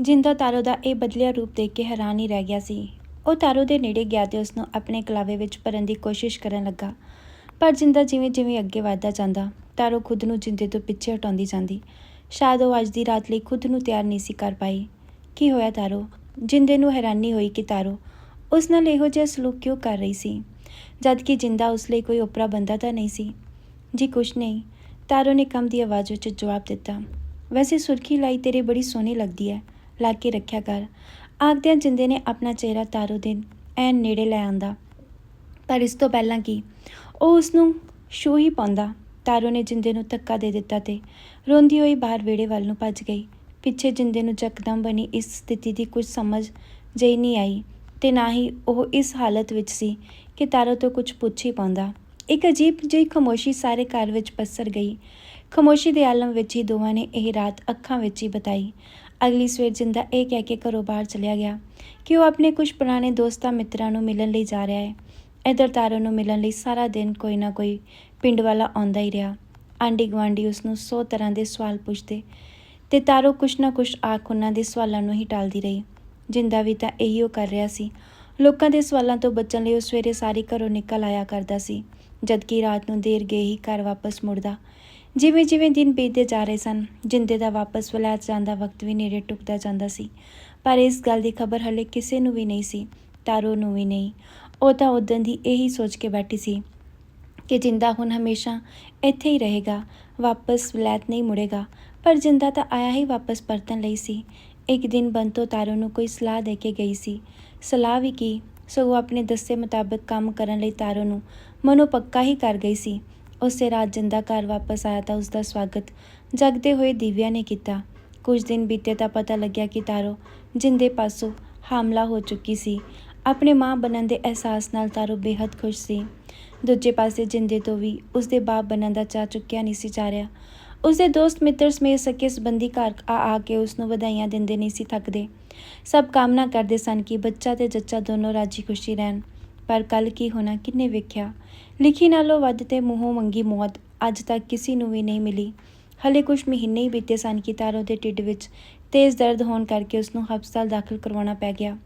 ਜਿੰਦਾ ਤਾਰੋ ਦਾ ਇਹ ਬਦਲਿਆ ਰੂਪ ਦੇਖ ਕੇ ਹੈਰਾਨ ਹੀ ਰਹਿ ਗਿਆ ਸੀ। ਉਹ ਤਾਰੋ ਦੇ ਨੇੜੇ ਗਿਆ ਤੇ ਉਸ ਨੂੰ ਆਪਣੇ ਕਲਾਵੇ ਵਿੱਚ ਭਰਨ ਦੀ ਕੋਸ਼ਿਸ਼ ਕਰਨ ਲੱਗਾ। ਪਰ ਜਿੰਦਾ ਜਿਵੇਂ ਜਿਵੇਂ ਅੱਗੇ ਵਧਦਾ ਜਾਂਦਾ, ਤਾਰੋ ਖੁਦ ਨੂੰ ਜਿੰਦੇ ਤੋਂ ਪਿੱਛੇ ਹਟਾਉਂਦੀ ਜਾਂਦੀ। ਸ਼ਾਇਦ ਉਹ ਅੱਜ ਦੀ ਰਾਤ ਲਈ ਖੁਦ ਨੂੰ ਤਿਆਰ ਨਹੀਂ ਸੀ ਕਰ ਪਾਈ। ਕੀ ਹੋਇਆ ਤਾਰੋ? ਜਿੰਦੇ ਨੂੰ ਹੈਰਾਨੀ ਹੋਈ ਕਿ ਤਾਰੋ ਉਸ ਨਾਲ ਇਹੋ ਜਿਹਾ ਸਲੂਕ ਕਿਉਂ ਕਰ ਰਹੀ ਸੀ? ਜਦ ਕਿ ਜਿੰਦਾ ਉਸ ਲਈ ਕੋਈ ਓਪਰਾ ਬੰਦਾ ਤਾਂ ਨਹੀਂ ਸੀ। ਜੀ ਕੁਛ ਨਹੀਂ, ਤਾਰੋ ਨੇ ਕੰਮ ਦੀ ਆਵਾਜ਼ ਵਿੱਚ ਜਵਾਬ ਦਿੱਤਾ। ਵੈਸੇ ਸੁਰਖੀ ਲਾਈ ਤੇਰੇ ਬੜੀ ਸੋਹਣੀ ਲੱਗਦੀ ਹੈ ਲਾ ਕੇ ਰੱਖਿਆ ਕਰ। ਆਖਦਿਆਂ ਜਿੰਦੇ ਨੇ ਆਪਣਾ ਚਿਹਰਾ ਤਾਰੋ ਦੇ ਐਨ ਨੇੜੇ ਲੈ ਆਂਦਾ। ਪਰ ਇਸ ਤੋਂ ਪਹਿਲਾਂ ਕਿ? ਉਹ ਉਸ ਨੂੰ ਛੂਹ ਹੀ ਪਾਉਂਦਾ। ਤਾਰੋ ਨੇ ਜਿੰਦੇ ਨੂੰ ਧੱਕਾ ਦੇ ਦਿੱਤਾ ਤੇ ਰੋਂਦੀ ਹੋਈ ਬਾਹਰ ਵਿਹੜੇ ਵੱਲ ਨੂੰ ਭੱਜ ਗਈ। ਪਿੱਛੇ ਜਿੰਦੇ ਨੂੰ ਜਕਦਮ ਬਣੀ ਇਸ ਸਥਿਤੀ ਦੀ ਕੁਝ ਸਮਝ ਜਿਹੀ ਨਹੀਂ ਆਈ ਤੇ ਨਾ ਹੀ ਉਹ ਇਸ ਹਾਲਤ ਵਿੱਚ ਸੀ ਕਿ ਤਾਰੋ ਤੋਂ ਕੁਝ ਪੁੱਛ ਹੀ ਪਾਉਂਦਾ। ਇੱਕ ਅਜੀਬ ਜਿਹੀ ਖਾਮੋਸ਼ੀ ਸਾਰੇ ਘਰ ਵਿੱਚ ਪਸਰ ਗਈ। ਖਾਮੋਸ਼ੀ ਦੇ ਆਲਮ ਵਿੱਚ ਹੀ ਦੋਵਾਂ ਨੇ ਇਹ ਰਾਤ ਅੱਖਾਂ ਵਿੱਚ ਹੀ ਬਿਤਾਈ। ਅਗਲੀ ਸਵੇਰ ਜਿੰਦਾ ਇਹ ਕਹਿ ਕੇ ਘਰੋਂ ਬਾਹਰ ਚਲਿਆ ਗਿਆ ਕਿ ਉਹ ਆਪਣੇ ਕੁਝ ਪੁਰਾਣੇ ਦੋਸਤਾਂ ਮਿੱਤਰਾਂ ਨੂੰ ਮਿਲਣ ਲਈ ਜਾ ਰਿਹਾ ਹੈ। ਇਧਰ ਤਾਰੋ ਨੂੰ ਮਿਲਣ ਲਈ ਸਾਰਾ ਦਿਨ ਕੋਈ ਨਾ ਕੋਈ ਪਿੰਡ ਵਾਲਾ ਆਉਂਦਾ ਹੀ ਰਿਹਾ। ਆਂਢੀ ਗੁਆਂਢੀ ਉਸ ਨੂੰ 100 ਤਰ੍ਹਾਂ ਦੇ ਸਵਾਲ ਪੁੱਛਦੇ ਤੇ ਤਾਰੋ ਕੁਛ ਨਾ ਕੁਛ ਆਖ ਉਹਨਾਂ ਦੇ ਸਵਾਲਾਂ ਨੂੰ ਹੀ ਟਾਲਦੀ ਰਹੀ। ਜਿੰਦਾ ਵੀ ਤਾਂ ਇਹੀ ਉਹ ਕਰ ਰਿਹਾ ਸੀ। ਲੋਕਾਂ ਦੇ ਸਵਾਲਾਂ ਤੋਂ ਬਚਣ ਲਈ ਉਹ ਸਵੇਰੇ ਸਾਰੀ ਘਰੋਂ ਨਿਕਲ ਆਇਆ ਕਰਦਾ ਸੀ। ਜਦਕਿ ਰਾਤ ਨੂੰ ਦੇਰ ਗਏ ਹੀ ਘਰ ਵਾਪਸ ਮੁੜਦਾ ਜਿਵੇਂ ਜਿਵੇਂ ਦਿਨ ਬੀਤਦੇ ਜਾ ਰਹੇ ਸਨ, ਜਿੰਦੇ ਦਾ ਵਾਪਸ ਵਲਾਇਤ ਜਾਣ ਦਾ ਵਕਤ ਵੀ ਨੇੜੇ ਟੁੱਕਦਾ ਜਾਂਦਾ ਸੀ। ਪਰ ਇਸ ਗੱਲ ਦੀ ਖਬਰ ਹਲੇ ਕਿਸੇ ਨੂੰ ਵੀ ਨਹੀਂ ਸੀ, ਤਾਰੋ ਨੂੰ ਵੀ ਨਹੀਂ। ਉਹ ਤਾਂ ਉਦੋਂ ਦੀ ਇਹੀ ਸੋਚ ਕੇ ਬੈਠੀ ਸੀ ਕਿ ਜਿੰਦਾ ਹੁਣ ਹਮੇਸ਼ਾ ਇੱਥੇ ਹੀ ਰਹੇਗਾ, ਵਾਪਸ ਵਲੈਤ ਨਹੀਂ ਮੁੜੇਗਾ, ਪਰ ਜਿੰਦਾ ਤਾਂ ਆਇਆ ਹੀ ਵਾਪਸ ਪਰਤਣ ਲਈ ਸੀ। ਇੱਕ ਦਿਨ ਬੰਤੋ ਤਾਰੋ ਨੂੰ ਕੋਈ ਸਲਾਹ ਦੇ ਕੇ ਗਈ ਸੀ। ਸਲਾਹ ਵੀ ਕੀ? ਸਗੋਂ ਆਪਣੇ ਦੱਸੇ ਮੁਤਾਬਕ ਕੰਮ ਕਰਨ ਲਈ ਤਾਰੋ ਨੂੰ ਮਨੋਂ ਪੱਕਾ ਹੀ ਕਰ ਗਈ ਸੀ। ਉਸੇ ਰਾਤ ਜਿੰਦਾ ਘਰ ਵਾਪਸ ਆਇਆ ਤਾਂ ਉਸ ਦਾ ਸਵਾਗਤ ਜਗਦੇ ਹੋਏ ਦਿਵਿਆ ਨੇ ਕੀਤਾ। ਕੁਝ ਦਿਨ ਬੀਤੇ ਤਾਂ ਪਤਾ ਲੱਗਿਆ ਕਿ ਤਾਰੋ ਜਿੰਦੇ ਪਾਸੋਂ ਹਮਲਾ ਹੋ ਚੁੱਕੀ ਸੀ। ਆਪਣੇ ਮਾਂ ਬਣਨ ਦੇ ਅਹਿਸਾਸ ਨਾਲ ਤਾਰੋ ਬੇहद ਖੁਸ਼ ਸੀ। ਦੂਜੇ ਪਾਸੇ ਜਿੰਦੇ ਤੋਂ ਵੀ ਉਸ ਦੇ ਬਾਪ ਬਣਨ ਦਾ ਚਾਹ ਚੁੱਕਿਆ ਨਹੀਂ ਸੀ ਜਾ ਰਿਹਾ। ਉਸ ਦੇ ਦੋਸਤ ਮਿੱਤਰ ਸਮੇਤ ਸਕੇ ਸੰਬੰਧੀ ਘਰ ਆ ਆ ਕੇ ਉਸ ਨੂੰ ਵਧਾਈਆਂ ਦਿੰਦੇ ਨਹੀਂ ਸੀ ਥੱਕਦੇ। ਸਭ ਕਾਮਨਾ ਕਰਦੇ ਸਨ ਕਿ ਬੱਚਾ ਤੇ ਜੱਚਾ ਦੋਨੋਂ ਰਾਜੀ ਖੁਸ਼ੀ ਰਹਿਣ। ਪਰ ਕੱਲ ਕੀ ਹੋਣਾ, ਕਿੰਨੇ ਵੇਖਿਆ? ਲਿਖੀ ਨਾਲੋਂ ਵੱਧ ਤੇ ਮੂੰਹੋਂ ਮੰਗੀ ਮੌਤ, ਅੱਜ ਤੱਕ ਕਿਸੇ ਨੂੰ ਵੀ ਨਹੀਂ ਮਿਲੀ। ਹਲੇ ਕੁਝ ਮਹੀਨੇ ਹੀ ਬੀਤੇ ਸਨ ਕਿ ਤਾਰੋ ਦੇ ਢਿੱਡ ਵਿੱਚ ਤੇਜ਼ ਦਰਦ ਹੋਣ ਕਰਕੇ ਉਸ ਨੂੰ ਹਸਪਤਾਲ ਦਾਖਲ ਕਰਵਾਉਣਾ ਪੈ ਗਿਆ।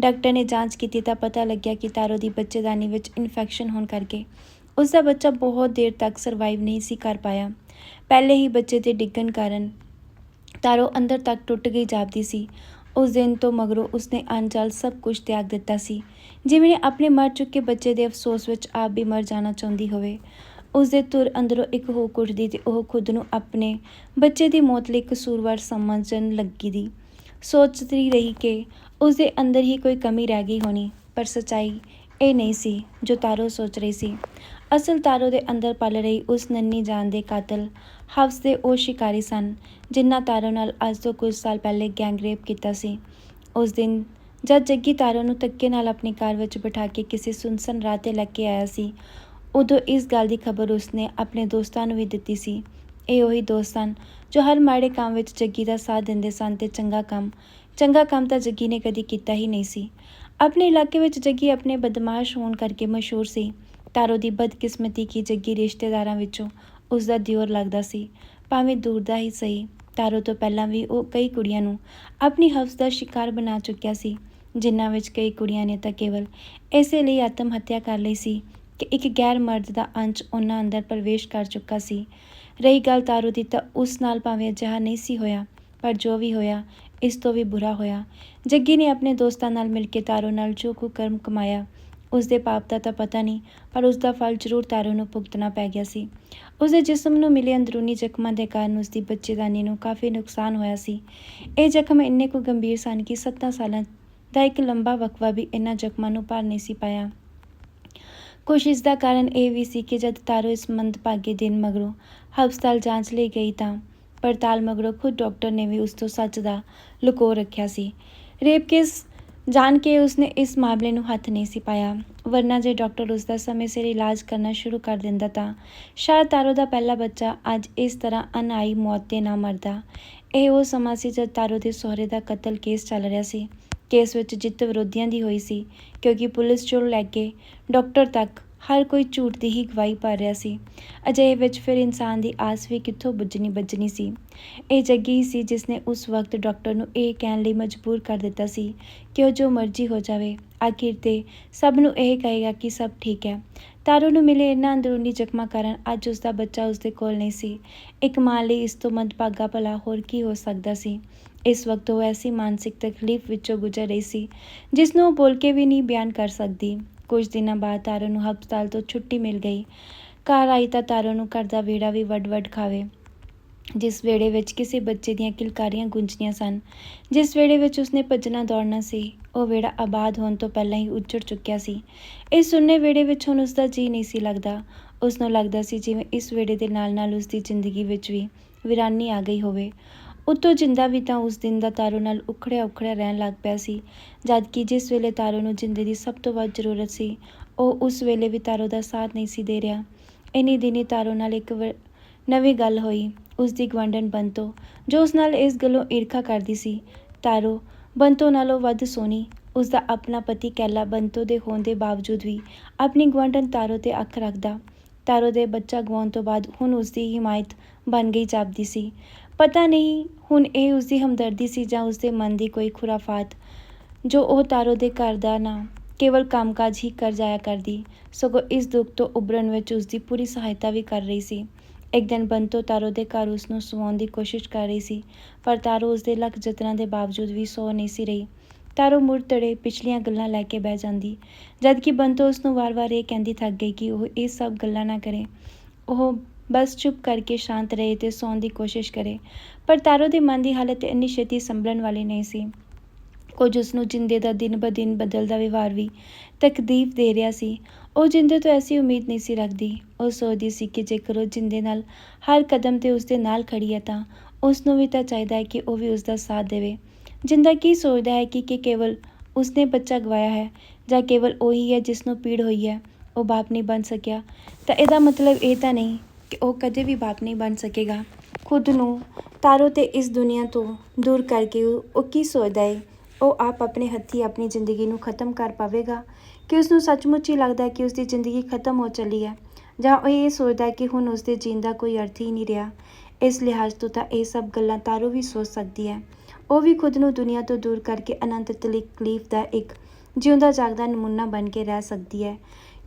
ਡਾਕਟਰ ਨੇ ਜਾਂਚ ਕੀਤੀ ਤਾਂ ਪਤਾ ਲੱਗਿਆ ਕਿ ਤਾਰੋ ਦੀ ਬੱਚੇਦਾਨੀ ਵਿੱਚ ਇਨਫੈਕਸ਼ਨ ਹੋਣ ਕਰਕੇ ਉਸ ਦਾ ਬੱਚਾ ਬਹੁਤ ਦੇਰ ਤੱਕ ਸਰਵਾਈਵ ਨਹੀਂ ਸੀ ਕਰ ਪਾਇਆ। ਪਹਿਲੇ ਹੀ ਬੱਚੇ ਦੇ ਡਿੱਗਣ ਕਾਰਨ ਤਾਰੋ ਅੰਦਰ ਤੱਕ ਟੁੱਟ ਗਈ ਜਾਪਦੀ ਸੀ। ਉਸ ਦਿਨ ਤੋਂ ਮਗਰੋਂ ਉਸਨੇ ਅਨਚਲ ਸਭ ਕੁਝ ਤਿਆਗ ਦਿੱਤਾ ਸੀ। ਜਿਵੇਂ ਨੇ ਆਪਣੇ ਮਰ ਚੁੱਕੇ ਬੱਚੇ ਦੇ ਅਫਸੋਸ ਵਿੱਚ ਆਪ ਵੀ ਮਰ ਜਾਣਾ ਚਾਹੁੰਦੀ ਹੋਵੇ। ਉਸ ਦੇ ਤੁਰ ਅੰਦਰੋਂ ਇੱਕ ਹੋ ਉੱਠਦੀ ਤੇ ਉਹ ਖੁਦ ਨੂੰ ਆਪਣੇ ਬੱਚੇ ਦੀ ਮੌਤ ਲਈ ਕਸੂਰਵਾਰ ਸਮਝਣ ਲੱਗੀ ਦੀ। ਸੋਚਦੀ ਰਹੀ ਕਿ ਉਸ ਦੇ ਅੰਦਰ ਹੀ ਕੋਈ ਕਮੀ ਰਹਿ ਗਈ ਹੋਣੀ, ਪਰ ਸਚਾਈ ਇਹ ਨਹੀਂ ਸੀ ਜੋ ਤਾਰੋ ਸੋਚ ਰਹੀ ਸੀ। ਅਸਲ ਤਾਰੋ ਦੇ ਅੰਦਰ ਪਲ ਰਹੀ ਉਸ ਨੰਨੀ ਜਾਨ ਦੇ ਕਾਤਲ ਹਵਸ ਦੇ ਉਹ ਸ਼ਿਕਾਰੀ ਸਨ, ਜਿਨ੍ਹਾਂ ਤਾਰੋ ਨਾਲ ਅੱਜ ਤੋਂ ਕੁਝ ਸਾਲ ਪਹਿਲੇ ਗੈਂਗ ਰੇਪ ਕੀਤਾ ਸੀ। ਉਸ ਦਿਨ ਜਦ ਜੱਗੀ ਤਾਰੋ ਨੂੰ ਧੱਕੇ ਨਾਲ ਆਪਣੀ ਕਾਰ ਵਿੱਚ ਬਿਠਾ ਕੇ ਕਿਸੇ ਸੁਨਸਨ ਰਾਹ ਤੇ ਲੈ ਕੇ ਆਇਆ ਸੀ, ਉਦੋਂ ਇਸ ਗੱਲ ਦੀ ਖਬਰ ਉਸਨੇ ਆਪਣੇ ਦੋਸਤਾਂ ਨੂੰ ਵੀ ਦਿੱਤੀ ਸੀ। ਇਹ ਉਹੀ ਦੋਸਤ ਸਨ ਜੋ ਹਰ ਮਾੜੇ ਕੰਮ ਵਿੱਚ ਜੱਗੀ ਦਾ ਸਾਥ ਦਿੰਦੇ ਸਨ ਤੇ ਚੰਗਾ ਕੰਮ ਚੰਗਾ ਕੰਮ ਤਾਂ ਜੱਗੀ ਨੇ ਕਦੀ ਕੀਤਾ ਹੀ ਨਹੀਂ ਸੀ। ਆਪਣੇ ਇਲਾਕੇ ਵਿੱਚ ਜੱਗੀ ਆਪਣੇ ਬਦਮਾਸ਼ ਹੋਣ ਕਰਕੇ ਮਸ਼ਹੂਰ ਸੀ। ਤਾਰੋ ਦੀ ਬਦਕਿਸਮਤੀ ਕੀ ਜੱਗੀ ਰਿਸ਼ਤੇਦਾਰਾਂ ਵਿੱਚੋਂ। ਉਸ ਦਾ ਦਿਓਰ ਲੱਗਦਾ ਸੀ। ਭਾਵੇਂ ਦੂਰ ਦਾ ਹੀ ਸਹੀ, ਤਾਰੋ ਤੋਂ ਪਹਿਲਾਂ ਵੀ ਉਹ ਕਈ ਕੁੜੀਆਂ ਨੂੰ ਆਪਣੀ ਹਵਸ ਦਾ ਸ਼ਿਕਾਰ ਬਣਾ ਚੁੱਕਿਆ ਸੀ, ਜਿਨ੍ਹਾਂ ਵਿੱਚ ਕਈ ਕੁੜੀਆਂ ਨੇ ਤਾਂ ਕੇਵਲ ਇਸੇ ਲਈ ਆਤਮ ਹੱਤਿਆ ਕਰ ਲਈ ਸੀ ਕਿ ਇੱਕ ਗੈਰ ਮਰਦ ਦਾ ਅੰਸ਼ ਉਹਨਾਂ ਅੰਦਰ ਪ੍ਰਵੇਸ਼ ਕਰ ਚੁੱਕਾ ਸੀ। ਰਹੀ ਗੱਲ ਤਾਰੂ ਦੀ ਤਾਂ ਉਸ ਨਾਲ ਭਾਵੇਂ ਅਜਿਹਾ ਨਹੀਂ ਸੀ ਹੋਇਆ, ਪਰ ਜੋ ਵੀ ਹੋਇਆ, ਇਸ ਤੋਂ ਵੀ ਬੁਰਾ ਹੋਇਆ। ਜੱਗੀ ਨੇ ਆਪਣੇ ਦੋਸਤਾਂ ਨਾਲ ਮਿਲ ਕੇ ਤਾਰੂ ਨਾਲ ਜੋ ਕੁਕਰਮ ਕਮਾਇਆ ਉਸ ਦੇ ਪਾਪ ਦਾ ਤਾਂ ਪਤਾ ਨਹੀਂ, ਪਰ ਉਸ ਦਾ ਫਲ ਜ਼ਰੂਰ ਤਾਰੂ ਨੂੰ ਭੁਗਤਣਾ ਪੈ ਗਿਆ ਸੀ। ਉਸ ਦੇ ਜਿਸਮ ਨੂੰ ਮਿਲੇ ਅੰਦਰੂਨੀ ਜ਼ਖਮਾਂ ਦੇ ਕਾਰਨ ਉਸ ਦੀ ਬੱਚੇਦਾਨੀ ਨੂੰ ਕਾਫੀ ਨੁਕਸਾਨ ਹੋਇਆ ਸੀ। ਇਹ ਜ਼ਖਮ ਇੰਨੇ ਕੁ ਗੰਭੀਰ ਸਨ ਕਿ 7 ਸਾਲਾਂ ਦਾ ਇੱਕ ਲੰਬਾ ਵਕਵਾ ਵੀ ਇਹਨਾਂ ਜ਼ਖਮਾਂ ਨੂੰ ਭਰ ਨਹੀਂ ਸੀ ਪਾਇਆ। ਕੁਛ ਇਸ ਦਾ ਕਾਰਨ ਇਹ ਵੀ ਸੀ ਕਿ ਜਦ ਤਾਰੂ ਇਸ ਮੰਦਭਾਗੇ ਦਿਨ ਮਗਰੋਂ ਹਸਪਤਾਲ ਜਾਂਚ ਲਈ ਗਈ ਤਾਂ ਪੜਤਾਲ ਮਗਰੋਂ ਖੁਦ ਡਾਕਟਰ ਨੇ ਵੀ ਉਸ ਤੋਂ ਸੱਚ ਦਾ ਲੁਕੋ ਰੱਖਿਆ ਸੀ। ਰੇਪ ਕੇਸ ਜਾਣ ਕੇ ਉਸਨੇ ਇਸ ਮਾਮਲੇ ਨੂੰ ਹੱਥ ਨਹੀਂ ਸੀ ਪਾਇਆ। ਵਰਨਾ ਜੇ ਡਾਕਟਰ ਉਸ ਦਾ ਸਮੇਂ ਸਿਰ ਇਲਾਜ ਕਰਨਾ ਸ਼ੁਰੂ ਕਰ ਦਿੰਦਾ ਤਾਂ, ਸ਼ਾਇਦ ਤਾਰੋ ਦਾ ਪਹਿਲਾ ਬੱਚਾ ਅੱਜ ਇਸ ਤਰ੍ਹਾਂ ਅਨਾਈ ਮੌਤ ਤੇ ਨਾ ਮਰਦਾ। ਇਹ ਉਹ ਸਮਾਂ ਸੀ ਜਦ ਤਾਰੋ ਦੇ ਸਹੁਰੇ ਦਾ ਕਤਲ ਕੇਸ ਚੱਲ ਰਿਹਾ ਸੀ। ਕੇਸ ਵਿੱਚ ਜਿੱਤ ਵਿਰੋਧੀਆਂ ਦੀ ਹੋਈ ਸੀ, ਕਿਉਂਕਿ ਪੁਲਿਸ ਚੋਂ ਲੈ ਕੇ ਡਾਕਟਰ ਤੱਕ ਹਰ ਕੋਈ ਝੂਠ ਦੀ ਹੀ ਗਵਾਹੀ ਭਰ ਰਿਹਾ ਸੀ। ਅਜਿਹੇ ਵਿੱਚ ਫਿਰ ਇਨਸਾਨ ਦੀ ਆਸ ਵੀ ਕਿੱਥੋਂ ਬੁੱਝਣੀ ਬੱਝਣੀ ਸੀ। ਇਹ ਜੱਗੀ ਸੀ ਜਿਸ ਨੇ ਉਸ ਵਕਤ ਡਾਕਟਰ ਨੂੰ ਇਹ ਕਹਿਣ ਲਈ ਮਜਬੂਰ ਕਰ ਦਿੱਤਾ ਸੀ ਕਿ ਉਹ ਜੋ ਮਰਜ਼ੀ ਹੋ ਜਾਵੇ। ਆਖਿਰ ਤੇ ਸਭ ਨੂੰ ਇਹ ਕਹੇਗਾ ਕਿ ਸਭ ਠੀਕ ਹੈ। ਤਾਰੂ ਨੂੰ ਮਿਲੇ ਇਹਨਾਂ ਅੰਦਰੂਨੀ ਜ਼ਖਮਾਂ ਕਾਰਨ ਅੱਜ ਉਸ ਦਾ ਬੱਚਾ ਉਸ ਦੇ ਕੋਲ ਨਹੀਂ ਸੀ। ਇੱਕ ਮਾਂ ਲਈ ਇਸ ਤੋਂ ਮੰਦਭਾਗਾ ਭਲਾ ਹੋਰ ਕੀ ਹੋ ਸਕਦਾ ਸੀ? ਇਸ ਵਕਤ ਉਹ ਐਸੀ ਮਾਨਸਿਕ ਤਕਲੀਫ ਵਿੱਚੋਂ ਗੁਜ਼ਰ ਰਹੀ ਸੀ ਜਿਸ ਨੂੰ ਉਹ ਬੋਲ ਕੇ ਵੀ ਨਹੀਂ ਬਿਆਨ ਕਰ ਸਕਦੀ। ਕੁਝ ਦਿਨਾਂ ਬਾਅਦ ਤਾਰੋ ਨੂੰ ਹਸਪਤਾਲ ਤੋਂ ਛੁੱਟੀ ਮਿਲ ਗਈ। ਘਰ ਆਈ ਤਾਂ ਤਾਰੋ ਨੂੰ ਘਰ ਦਾ ਵਿਹੜਾ ਵੀ ਵੱਡ-ਵੱਡ ਖਾਵੇ। ਜਿਸ ਵਿਹੜੇ ਵਿੱਚ ਕਿਸੇ ਬੱਚੇ ਦੀਆਂ ਕਿਲਕਾਰੀਆਂ ਗੂੰਜਦੀਆਂ ਸਨ, ਜਿਸ ਵਿਹੜੇ ਵਿੱਚ ਉਸਨੇ ਭੱਜਣਾ ਦੌੜਨਾ ਸੀ, ਉਹ ਵਿਹੜਾ ਆਬਾਦ ਹੋਣ ਤੋਂ ਪਹਿਲਾਂ ਹੀ ਉੱਜੜ ਚੁੱਕਿਆ ਸੀ। ਇਸ ਸੁੰਨੇ ਵਿਹੜੇ ਵਿੱਚ ਹੁਣ ਉਸਦਾ ਜੀ ਨਹੀਂ ਸੀ ਲੱਗਦਾ। ਉਸ ਨੂੰ ਲੱਗਦਾ ਸੀ ਜਿਵੇਂ ਇਸ ਵਿਹੜੇ ਦੇ ਨਾਲ-ਨਾਲ ਉਸਦੀ ਜ਼ਿੰਦਗੀ ਵਿੱਚ ਵੀ ਵਿਰਾਨੀ ਆ ਗਈ ਹੋਵੇ। ਉਤੋਂ ਜਿੰਦਾ ਵੀ ਤਾਂ ਉਸ ਦਿਨ ਦਾ ਤਾਰੋ ਨਾਲ ਉਖੜਿਆ ਉਖੜਿਆ ਰਹਿਣ ਲੱਗ ਪਿਆ ਸੀ ਜਦ ਕਿ ਜਿਸ ਵੇਲੇ ਤਾਰੋ ਨੂੰ ਜਿੰਦੇ ਦੀ ਸਭ ਤੋਂ ਵੱਧ ਜ਼ਰੂਰਤ ਸੀ, ਉਹ ਉਸ ਵੇਲੇ ਵੀ ਤਾਰੋ ਦਾ ਸਾਥ ਨਹੀਂ ਸੀ ਦੇ ਰਿਹਾ। ਇਨੀ ਦਿਨੀ ਤਾਰੋ ਨਾਲ ਇੱਕ ਨਵੀਂ ਗੱਲ ਹੋਈ, ਉਸ ਦੀ ਗਵੰਡਨ ਬੰਤੋ, ਜੋ ਉਸ ਨਾਲ ਇਸ ਗੱਲੋਂ ਈਰਖਾ ਕਰਦੀ ਸੀ। ਤਾਰੋ, ਬੰਤੋ ਨਾਲੋਂ ਵੱਧ ਸੋਹਣੀ, ਉਸ ਦਾ ਆਪਣਾ ਪਤੀ ਕੈਲਾ ਬੰਤੋ ਦੇ ਹੋਣ ਦੇ ਬਾਵਜੂਦ ਵੀ ਆਪਣੀ ਗਵੰਡਨ ਤਾਰੋ ਤੇ ਅੱਖ ਰੱਖਦਾ। ਤਾਰੋ ਦੇ ਬੱਚਾ ਗਵਾਉਣ ਤੋਂ ਬਾਅਦ ਹੁਣ ਉਸ ਦੀ ਹਿਮਾਇਤ ਬਣ ਗਈ ਜਾਪਦੀ ਸੀ। ਪਤਾ ਨਹੀਂ ਹੁਣ ਇਹ ਉਸ ਦੀ ਹਮਦਰਦੀ ਸੀ ਜਾਂ ਉਸ ਦੇ ਮਨ ਦੀ ਕੋਈ ਖੁਰਾਫਾਤ, ਜੋ ਉਹ ਤਾਰੋ ਦੇ ਘਰ ਦਾ ਨਾ ਕੇਵਲ ਕੰਮਕਾਜ ਹੀ ਕਰ ਜਾਇਆ ਕਰਦੀ, ਸਗੋਂ ਇਸ ਦੁੱਖ ਤੋਂ ਉਭਰਨ ਵਿੱਚ ਉਸ ਦੀ ਪੂਰੀ ਸਹਾਇਤਾ ਵੀ ਕਰ ਰਹੀ ਸੀ। ਇੱਕ ਦਿਨ ਬੰਤੋ ਤਾਰੋ ਦੇ ਘਰ ਉਸ ਨੂੰ ਸਵਾਉਣ ਦੀ ਕੋਸ਼ਿਸ਼ ਕਰ ਰਹੀ ਸੀ, ਪਰ ਤਾਰੋ ਉਸ ਦੇ ਲੱਖ ਯਤਨਾਂ ਦੇ ਬਾਵਜੂਦ ਵੀ ਸੌ ਨਹੀਂ ਸੀ ਰਹੀ। ਤਾਰੋ ਮੁੜ ਤੜੇ ਪਿਛਲੀਆਂ ਗੱਲਾਂ ਲੈ ਕੇ ਬਹਿ ਜਾਂਦੀ ਜਦ ਕਿ ਬੰਤੋ ਉਸ ਨੂੰ ਵਾਰ-ਵਾਰ ਇਹ ਕਹਿੰਦੀ ਥੱਕ ਗਈ ਕਿ ਉਹ ਇਹ ਸਭ ਗੱਲਾਂ ਨਾ ਕਰੇ। ਉਹ ਬਸ ਚੁੱਪ ਕਰਕੇ ਸ਼ਾਂਤ ਰਹੇ ਤੇ ਸੌਣ ਦੀ ਕੋਸ਼ਿਸ਼ ਕਰੇ। ਪਰ ਤਾਰੋ ਦੇ ਮਨ ਦੀ ਹਾਲਤ ਇੰਨੀ ਛੇਤੀ ਸੰਭਲਣ ਵਾਲੀ ਨਹੀਂ ਸੀ। ਕੁਝ ਉਸ ਨੂੰ ਜਿੰਦੇ ਦਾ ਦਿਨ ਬ ਦਿਨ ਬਦਲਦਾ ਵਿਵਹਾਰ ਵੀ ਤਕਦੀਫ ਦੇ ਰਿਹਾ ਸੀ। ਉਹ ਜਿੰਦੇ ਤੋਂ ਐਸੀ ਉਮੀਦ ਨਹੀਂ ਸੀ ਰੱਖਦੀ। ਉਹ ਸੋਚਦੀ ਸੀ ਕਿ ਜੇਕਰ ਉਹ ਜਿੰਦੇ ਨਾਲ ਹਰ ਕਦਮ ਤੇ ਉਸ ਦੇ ਨਾਲ ਖੜੀ ਹੈ ਤਾਂ ਉਸ ਨੂੰ ਵੀ ਤਾਂ ਚਾਹੀਦਾ ਹੈ ਕਿ ਉਹ ਵੀ ਉਸ ਦਾ ਸਾਥ ਦੇਵੇ। ਜਿੰਦਾ ਕੀ ਸੋਚਦਾ ਹੈ ਕਿ ਕਿ ਕੇਵਲ ਉਸਨੇ ਬੱਚਾ ਗਵਾਇਆ ਹੈ ਜਾਂ ਕੇਵਲ ਉਹੀ ਹੈ ਜਿਸ ਨੂੰ ਪੀੜ ਹੋਈ ਹੈ, ਉਹ ਬਾਪ ਨਹੀਂ ਬਣ ਸਕਿਆ, ਤਾਂ ਇਹਦਾ ਮਤਲਬ ਇਹ ਤਾਂ ਨਹੀਂ ਕਿ ਉਹ ਕਦੇ ਵੀ ਬਾਪ ਨਹੀਂ ਬਣ ਸਕੇਗਾ। ਖੁਦ ਨੂੰ ਤਾਰੋ ਤੇ ਇਸ ਦੁਨੀਆ ਤੋਂ ਦੂਰ ਕਰਕੇ ਉਹ ਕੀ ਸੋਚਦਾ ਹੈ ਉਹ ਆਪ ਆਪਣੇ ਹੱਥੀ ਆਪਣੀ ਜ਼ਿੰਦਗੀ ਨੂੰ ਖਤਮ ਕਰ ਪਾਵੇਗਾ। ਕਿ ਉਸ ਨੂੰ ਸੱਚਮੁੱਚ ਹੀ ਲੱਗਦਾ ਕਿ ਉਸ ਦੀ ਜ਼ਿੰਦਗੀ ਖਤਮ ਹੋ ਚੱਲੀ ਹੈ। ਜਾਂ ਉਹ ਇਹ ਸੋਚਦਾ ਕਿ ਹੁਣ ਉਸ ਦੇ ਜੀਣ ਦਾ ਕੋਈ ਅਰਥ ਹੀ ਨਹੀਂ ਰਿਹਾ। ਇਸ ਲਿਹਾਜ਼ ਤੋਂ ਤਾਂ ਇਹ ਸਭ ਗੱਲਾਂ ਤਾਰੋ ਵੀ ਸੋਚ ਸਕਦੀ ਹੈ। ਉਹ ਵੀ ਖੁਦ ਨੂੰ ਦੁਨੀਆ ਤੋਂ ਦੂਰ ਕਰਕੇ ਅਨੰਤ ਤਕਲੀਫ ਦਾ ਇੱਕ ਜਿਉਂਦਾ ਜਾਗਦਾ ਨਮੂਨਾ ਬਣ ਕੇ ਰਹਿ ਸਕਦੀ ਹੈ।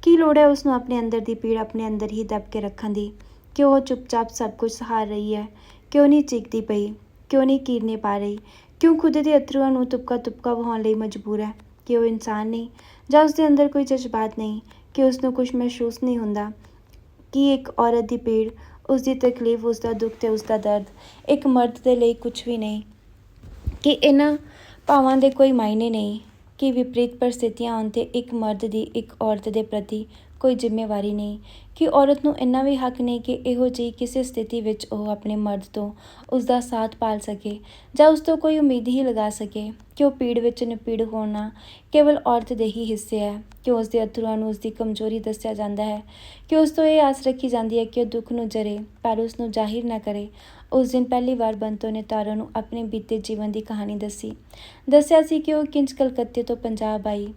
ਕੀ ਲੋੜ ਹੈ ਉਸ ਨੂੰ ਆਪਣੇ ਅੰਦਰ ਦੀ ਪੀੜ ਆਪਣੇ ਅੰਦਰ ਹੀ ਦਬ ਕੇ ਰੱਖਣ ਦੀ? ਕਿ ਉਹ ਚੁੱਪਚਾਪ ਸਭ ਕੁਝ ਸਹਾਰ ਰਹੀ ਹੈ? ਕਿਉਂ ਨਹੀਂ ਚੀਕਦੀ ਪਈ? ਕਿਉਂ ਨਹੀਂ ਕੀਰਨੇ ਪਾ ਰਹੀ? ਕਿਉਂ ਖੁਦ ਦੇ ਅਥਰੂਆਂ ਨੂੰ ਤੁਪਕਾ ਤੁਪਕਾ ਵਹਾਉਣ ਲਈ ਮਜਬੂਰ ਹੈ? ਕਿ ਉਹ ਇਨਸਾਨ ਨਹੀਂ? ਜਾਂ ਉਸ ਦੇ ਅੰਦਰ ਕੋਈ ਜਜ਼ਬਾਤ ਨਹੀਂ? ਕਿ ਉਸ ਨੂੰ ਕੁਝ ਮਹਿਸੂਸ ਨਹੀਂ ਹੁੰਦਾ? ਕਿ ਇੱਕ ਔਰਤ ਦੀ ਪੀੜ ਉਸ ਦੀ ਤਕਲੀਫ ਉਸ ਦਾ ਦੁੱਖ ਤੇ ਉਸ ਦਾ ਦਰਦ, ਇੱਕ ਮਰਦ ਦੇ ਲਈ ਕੁਝ ਵੀ ਨਹੀਂ? ਕਿ ਇਹਨਾਂ ਭਾਵਾਂ ਦੇ ਕੋਈ ਮਾਇਨੇ ਨਹੀਂ? ਕਿ ਵਿਪਰੀਤ ਪਰਿਸਥਿਤੀਆਂ ਆਉਣ ਤੇ ਇੱਕ ਮਰਦ ਦੀ ਇੱਕ ਔਰਤ ਦੇ ਪ੍ਰਤੀ ਕੋਈ ਜ਼ਿੰਮੇਵਾਰੀ ਨਹੀਂ ਕਿ ਔਰਤ ਨੂੰ ਇੰਨਾ ਵੀ ਹੱਕ ਨਹੀਂ ਕਿ ਇਹੋ ਜਿਹੀ ਕਿਸੇ ਸਥਿਤੀ ਵਿੱਚ ਉਹ ਆਪਣੇ ਮਰਦ ਤੋਂ ਉਸ ਦਾ ਸਾਥ ਪਾਲ ਸਕੇ ਜਾਂ ਉਸ ਤੋਂ ਕੋਈ ਉਮੀਦ ਹੀ ਲਗਾ ਸਕੇ ਕਿ ਉਹ ਪੀੜ ਵਿੱਚ ਨਿਪੀੜ ਹੋਣਾ ਕੇਵਲ ਔਰਤ ਦੇ ਹੀ ਹਿੱਸੇ ਹੈ, ਕਿ ਉਸ ਦੇ ਅਥਰੂਆਂ ਨੂੰ ਉਸ ਦੀ ਕਮਜ਼ੋਰੀ ਦੱਸਿਆ ਜਾਂਦਾ ਹੈ, ਕਿ ਉਸ ਤੋਂ ਇਹ ਆਸ ਰੱਖੀ ਜਾਂਦੀ ਹੈ ਕਿ ਉਹ ਦੁੱਖ ਨੂੰ ਜਰੇ ਪਰ ਉਸ ਨੂੰ ਜ਼ਾਹਿਰ ਨਾ ਕਰੇ। ਉਸ ਦਿਨ ਪਹਿਲੀ ਵਾਰ ਬੰਤੋ ਨੇ ਤਾਰੋ ਨੂੰ ਆਪਣੇ ਬੀਤੇ ਜੀਵਨ ਦੀ ਕਹਾਣੀ ਦੱਸੀ। ਦੱਸਿਆ ਸੀ ਕਿ ਉਹ ਕਿੰਜ ਕਲਕੱਤੇ ਤੋਂ ਪੰਜਾਬ ਆਈ।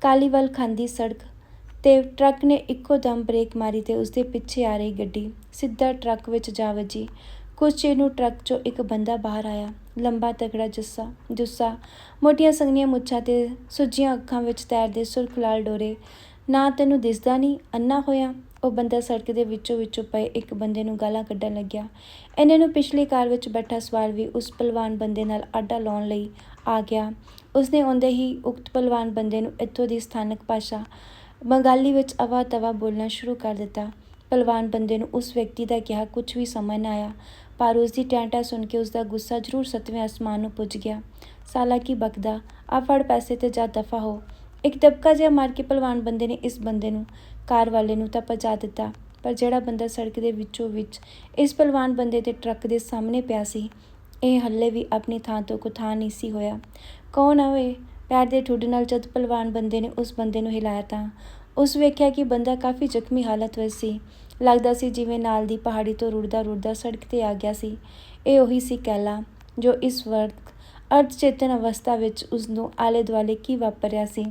ਕਾਲੀਵਾਲ ਖਾਂਦੀ ਸੜਕ ਤੇ ਟਰੱਕ ਨੇ ਇੱਕੋ ਦਮ ਬ੍ਰੇਕ ਮਾਰੀ ਤੇ ਉਸਦੇ ਪਿੱਛੇ ਆ ਰਹੀ ਗੱਡੀ ਸਿੱਧਾ ਟਰੱਕ ਵਿੱਚ ਜਾ ਵੱਜੀ। ਕੁਝ ਚਿਰ ਨੂੰ ਟਰੱਕ 'ਚੋਂ ਇੱਕ ਬੰਦਾ ਬਾਹਰ ਆਇਆ। ਲੰਬਾ ਤਕੜਾ ਜੁੱਸਾ ਜੁੱਸਾ, ਮੋਟੀਆਂ ਸੰਘਣੀਆਂ ਮੁੱਛਾਂ ਤੇ ਸੁੱਜੀਆਂ ਅੱਖਾਂ ਵਿੱਚ ਤੈਰਦੇ ਸੁਰਖ ਲਾਲ ਡੋਰੇ। ਨਾ ਤੈਨੂੰ ਦਿਸਦਾ ਨਹੀਂ ਅੰਨਾ ਹੋਇਆ। ਉਹ ਬੰਦਾ ਸੜਕ ਦੇ ਵਿੱਚੋਂ ਵਿੱਚੋਂ ਪਏ ਇੱਕ ਬੰਦੇ ਨੂੰ ਗਾਲਾਂ ਕੱਢਣ ਲੱਗਿਆ। ਇਹਨਾਂ ਨੂੰ ਪਿਛਲੀ ਕਾਰ ਵਿੱਚ ਬੈਠਾ ਸਵਾਰ ਵੀ ਉਸ ਪਹਿਲਵਾਨ ਬੰਦੇ ਨਾਲ ਆਡਾ ਲਾਉਣ ਲਈ ਆ ਗਿਆ। ਉਸਨੇ ਆਉਂਦੇ ਹੀ ਉਕਤ ਪਹਿਲਵਾਨ ਬੰਦੇ ਨੂੰ ਇੱਥੋਂ ਦੀ ਸਥਾਨਕ ਭਾਸ਼ਾ ਬੰਗਾਲੀ ਵਿੱਚ ਅਵਾ ਤਵਾ ਬੋਲਣਾ ਸ਼ੁਰੂ ਕਰ ਦਿੱਤਾ। ਭਲਵਾਨ ਬੰਦੇ ਨੂੰ ਉਸ ਵਿਅਕਤੀ ਦਾ ਕਿਹਾ ਕੁਝ ਵੀ ਸਮਝ ਨਾ ਆਇਆ। ਪਰ ਉਸ ਦੀ ਟੈਂਟਾ ਸੁਣ ਕੇ ਉਸ ਦਾ ਗੁੱਸਾ ਜ਼ਰੂਰ ਸਤਵੇਂ ਅਸਮਾਨ ਨੂੰ ਪੁੱਜ ਗਿਆ। ਸਾਲਾ ਕੀ ਬਕਦਾ ਆ ਫੜ ਪੈਸੇ ਤੇ ਜਾ ਦਫਾ ਹੋ। ਇੱਕ ਦਬਕਾ ਜਿਹਾ ਮਾਰ ਕੇ ਭਲਵਾਨ ਬੰਦੇ ਨੇ ਇਸ ਬੰਦੇ ਨੂੰ, ਕਾਰ ਵਾਲੇ ਨੂੰ ਤਾਂ ਪਹੁੰਚਾ ਦਿੱਤਾ। ਪਰ ਜਿਹੜਾ ਬੰਦਾ ਸੜਕ ਦੇ ਵਿੱਚੋਂ ਵਿੱਚ ਇਸ ਭਲਵਾਨ ਬੰਦੇ ਦੇ ਟਰੱਕ ਦੇ ਸਾਹਮਣੇ ਪਿਆ ਸੀ, ਇਹ ਹੱਲੇ ਵੀ ਆਪਣੀ ਥਾਂ ਤੋਂ ਕੁਥਾ ਨਹੀਂ ਸੀ ਹੋਇਆ। ਕੌਣ ਆਵੇ ਪੈਰ ਦੇ ਠੁੱਡ ਨਾਲ ਜਦ ਪਹਿਲਵਾਨ ਬੰਦੇ ਨੇ ਉਸ ਬੰਦੇ ਨੂੰ ਹਿਲਾਇਆ ਤਾਂ ਉਸ ਵੇਖਿਆ ਕਿ ਬੰਦਾ ਕਾਫੀ ਜ਼ਖਮੀ ਹਾਲਤ ਵਿੱਚ ਸੀ। ਲੱਗਦਾ ਸੀ ਜਿਵੇਂ ਨਾਲ ਦੀ ਪਹਾੜੀ ਤੋਂ ਰੁੜਦਾ ਰੁੜਦਾ ਸੜਕ ਤੇ ਆ ਗਿਆ ਸੀ। ਇਹ ਉਹੀ ਸੀ ਕੈਲਾ, ਜੋ ਇਸ ਵਕਤ ਅਰਧ ਚੇਤਨ ਅਵਸਥਾ ਵਿੱਚ ਉਸ ਨੂੰ ਆਲੇ ਦੁਆਲੇ ਕੀ ਵਾਪਰ ਰਿਹਾ ਸੀ,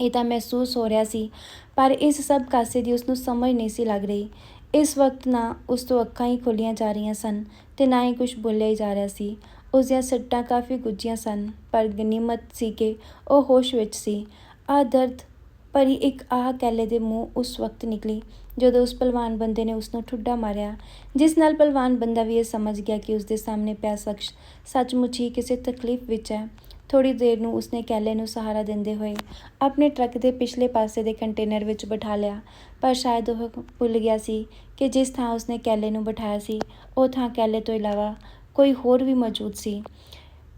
ਇਹ ਤਾਂ ਮਹਿਸੂਸ ਹੋ ਰਿਹਾ ਸੀ, ਪਰ ਇਸ ਸਭ ਕਾਸੇ ਦੀ ਉਸ ਨੂੰ ਸਮਝ ਨਹੀਂ ਸੀ ਲੱਗ ਰਹੀ। ਇਸ ਵਕਤ ਨਾ ਉਸ ਤੋਂ ਅੱਖਾਂ ਹੀ ਖੋਲੀਆਂ ਜਾ ਰਹੀਆਂ ਸਨ ਤੇ ਨਾ ਹੀ ਕੁਝ ਬੋਲਿਆ ਹੀ ਜਾ ਰਿਹਾ ਸੀ। ਉਸ ਦੀਆਂ ਸੱਟਾਂ ਕਾਫੀ ਗੁੱਝੀਆਂ ਸਨ, ਪਰ ਗਨੀਮਤ ਸੀ ਕਿ ਉਹ ਹੋਸ਼ ਵਿੱਚ ਸੀ। ਆ ਦਰਦ ਭਰੀ ਇੱਕ ਆਹ ਕੈਲੇ ਦੇ ਮੂੰਹ ਉਸ ਵਕਤ ਨਿਕਲੀ ਜਦੋਂ ਉਸ ਪਹਿਲਵਾਨ ਬੰਦੇ ਨੇ ਉਸ ਨੂੰ ਠੁੱਡਾ ਮਾਰਿਆ, ਜਿਸ ਨਾਲ ਪਹਿਲਵਾਨ ਬੰਦਾ ਵੀ ਇਹ ਸਮਝ ਗਿਆ ਕਿ ਉਸ ਦੇ ਸਾਹਮਣੇ ਪਿਆ ਸ਼ਖਸ ਸੱਚਮੁੱਚ ਹੀ ਕਿਸੇ ਤਕਲੀਫ ਵਿੱਚ ਹੈ। ਥੋੜੀ ਦੇਰ ਨੂੰ ਉਸਨੇ ਕੈਲੇ ਨੂੰ ਸਹਾਰਾ ਦਿੰਦੇ ਹੋਏ ਆਪਣੇ ਟਰੱਕ ਦੇ ਪਿਛਲੇ ਪਾਸੇ ਦੇ ਕੰਟੇਨਰ ਵਿੱਚ ਬਿਠਾ ਲਿਆ, ਪਰ ਸ਼ਾਇਦ ਉਹ ਭੁੱਲ ਗਿਆ ਸੀ ਕਿ ਜਿਸ ਥਾਂ ਉਸਨੇ ਕੈਲੇ ਨੂੰ ਬਿਠਾਇਆ ਸੀ, ਉਹ ਥਾਂ ਕੈਲੇ ਤੋਂ ਇਲਾਵਾ ਕੋਈ ਹੋਰ ਵੀ ਮੌਜੂਦ ਸੀ।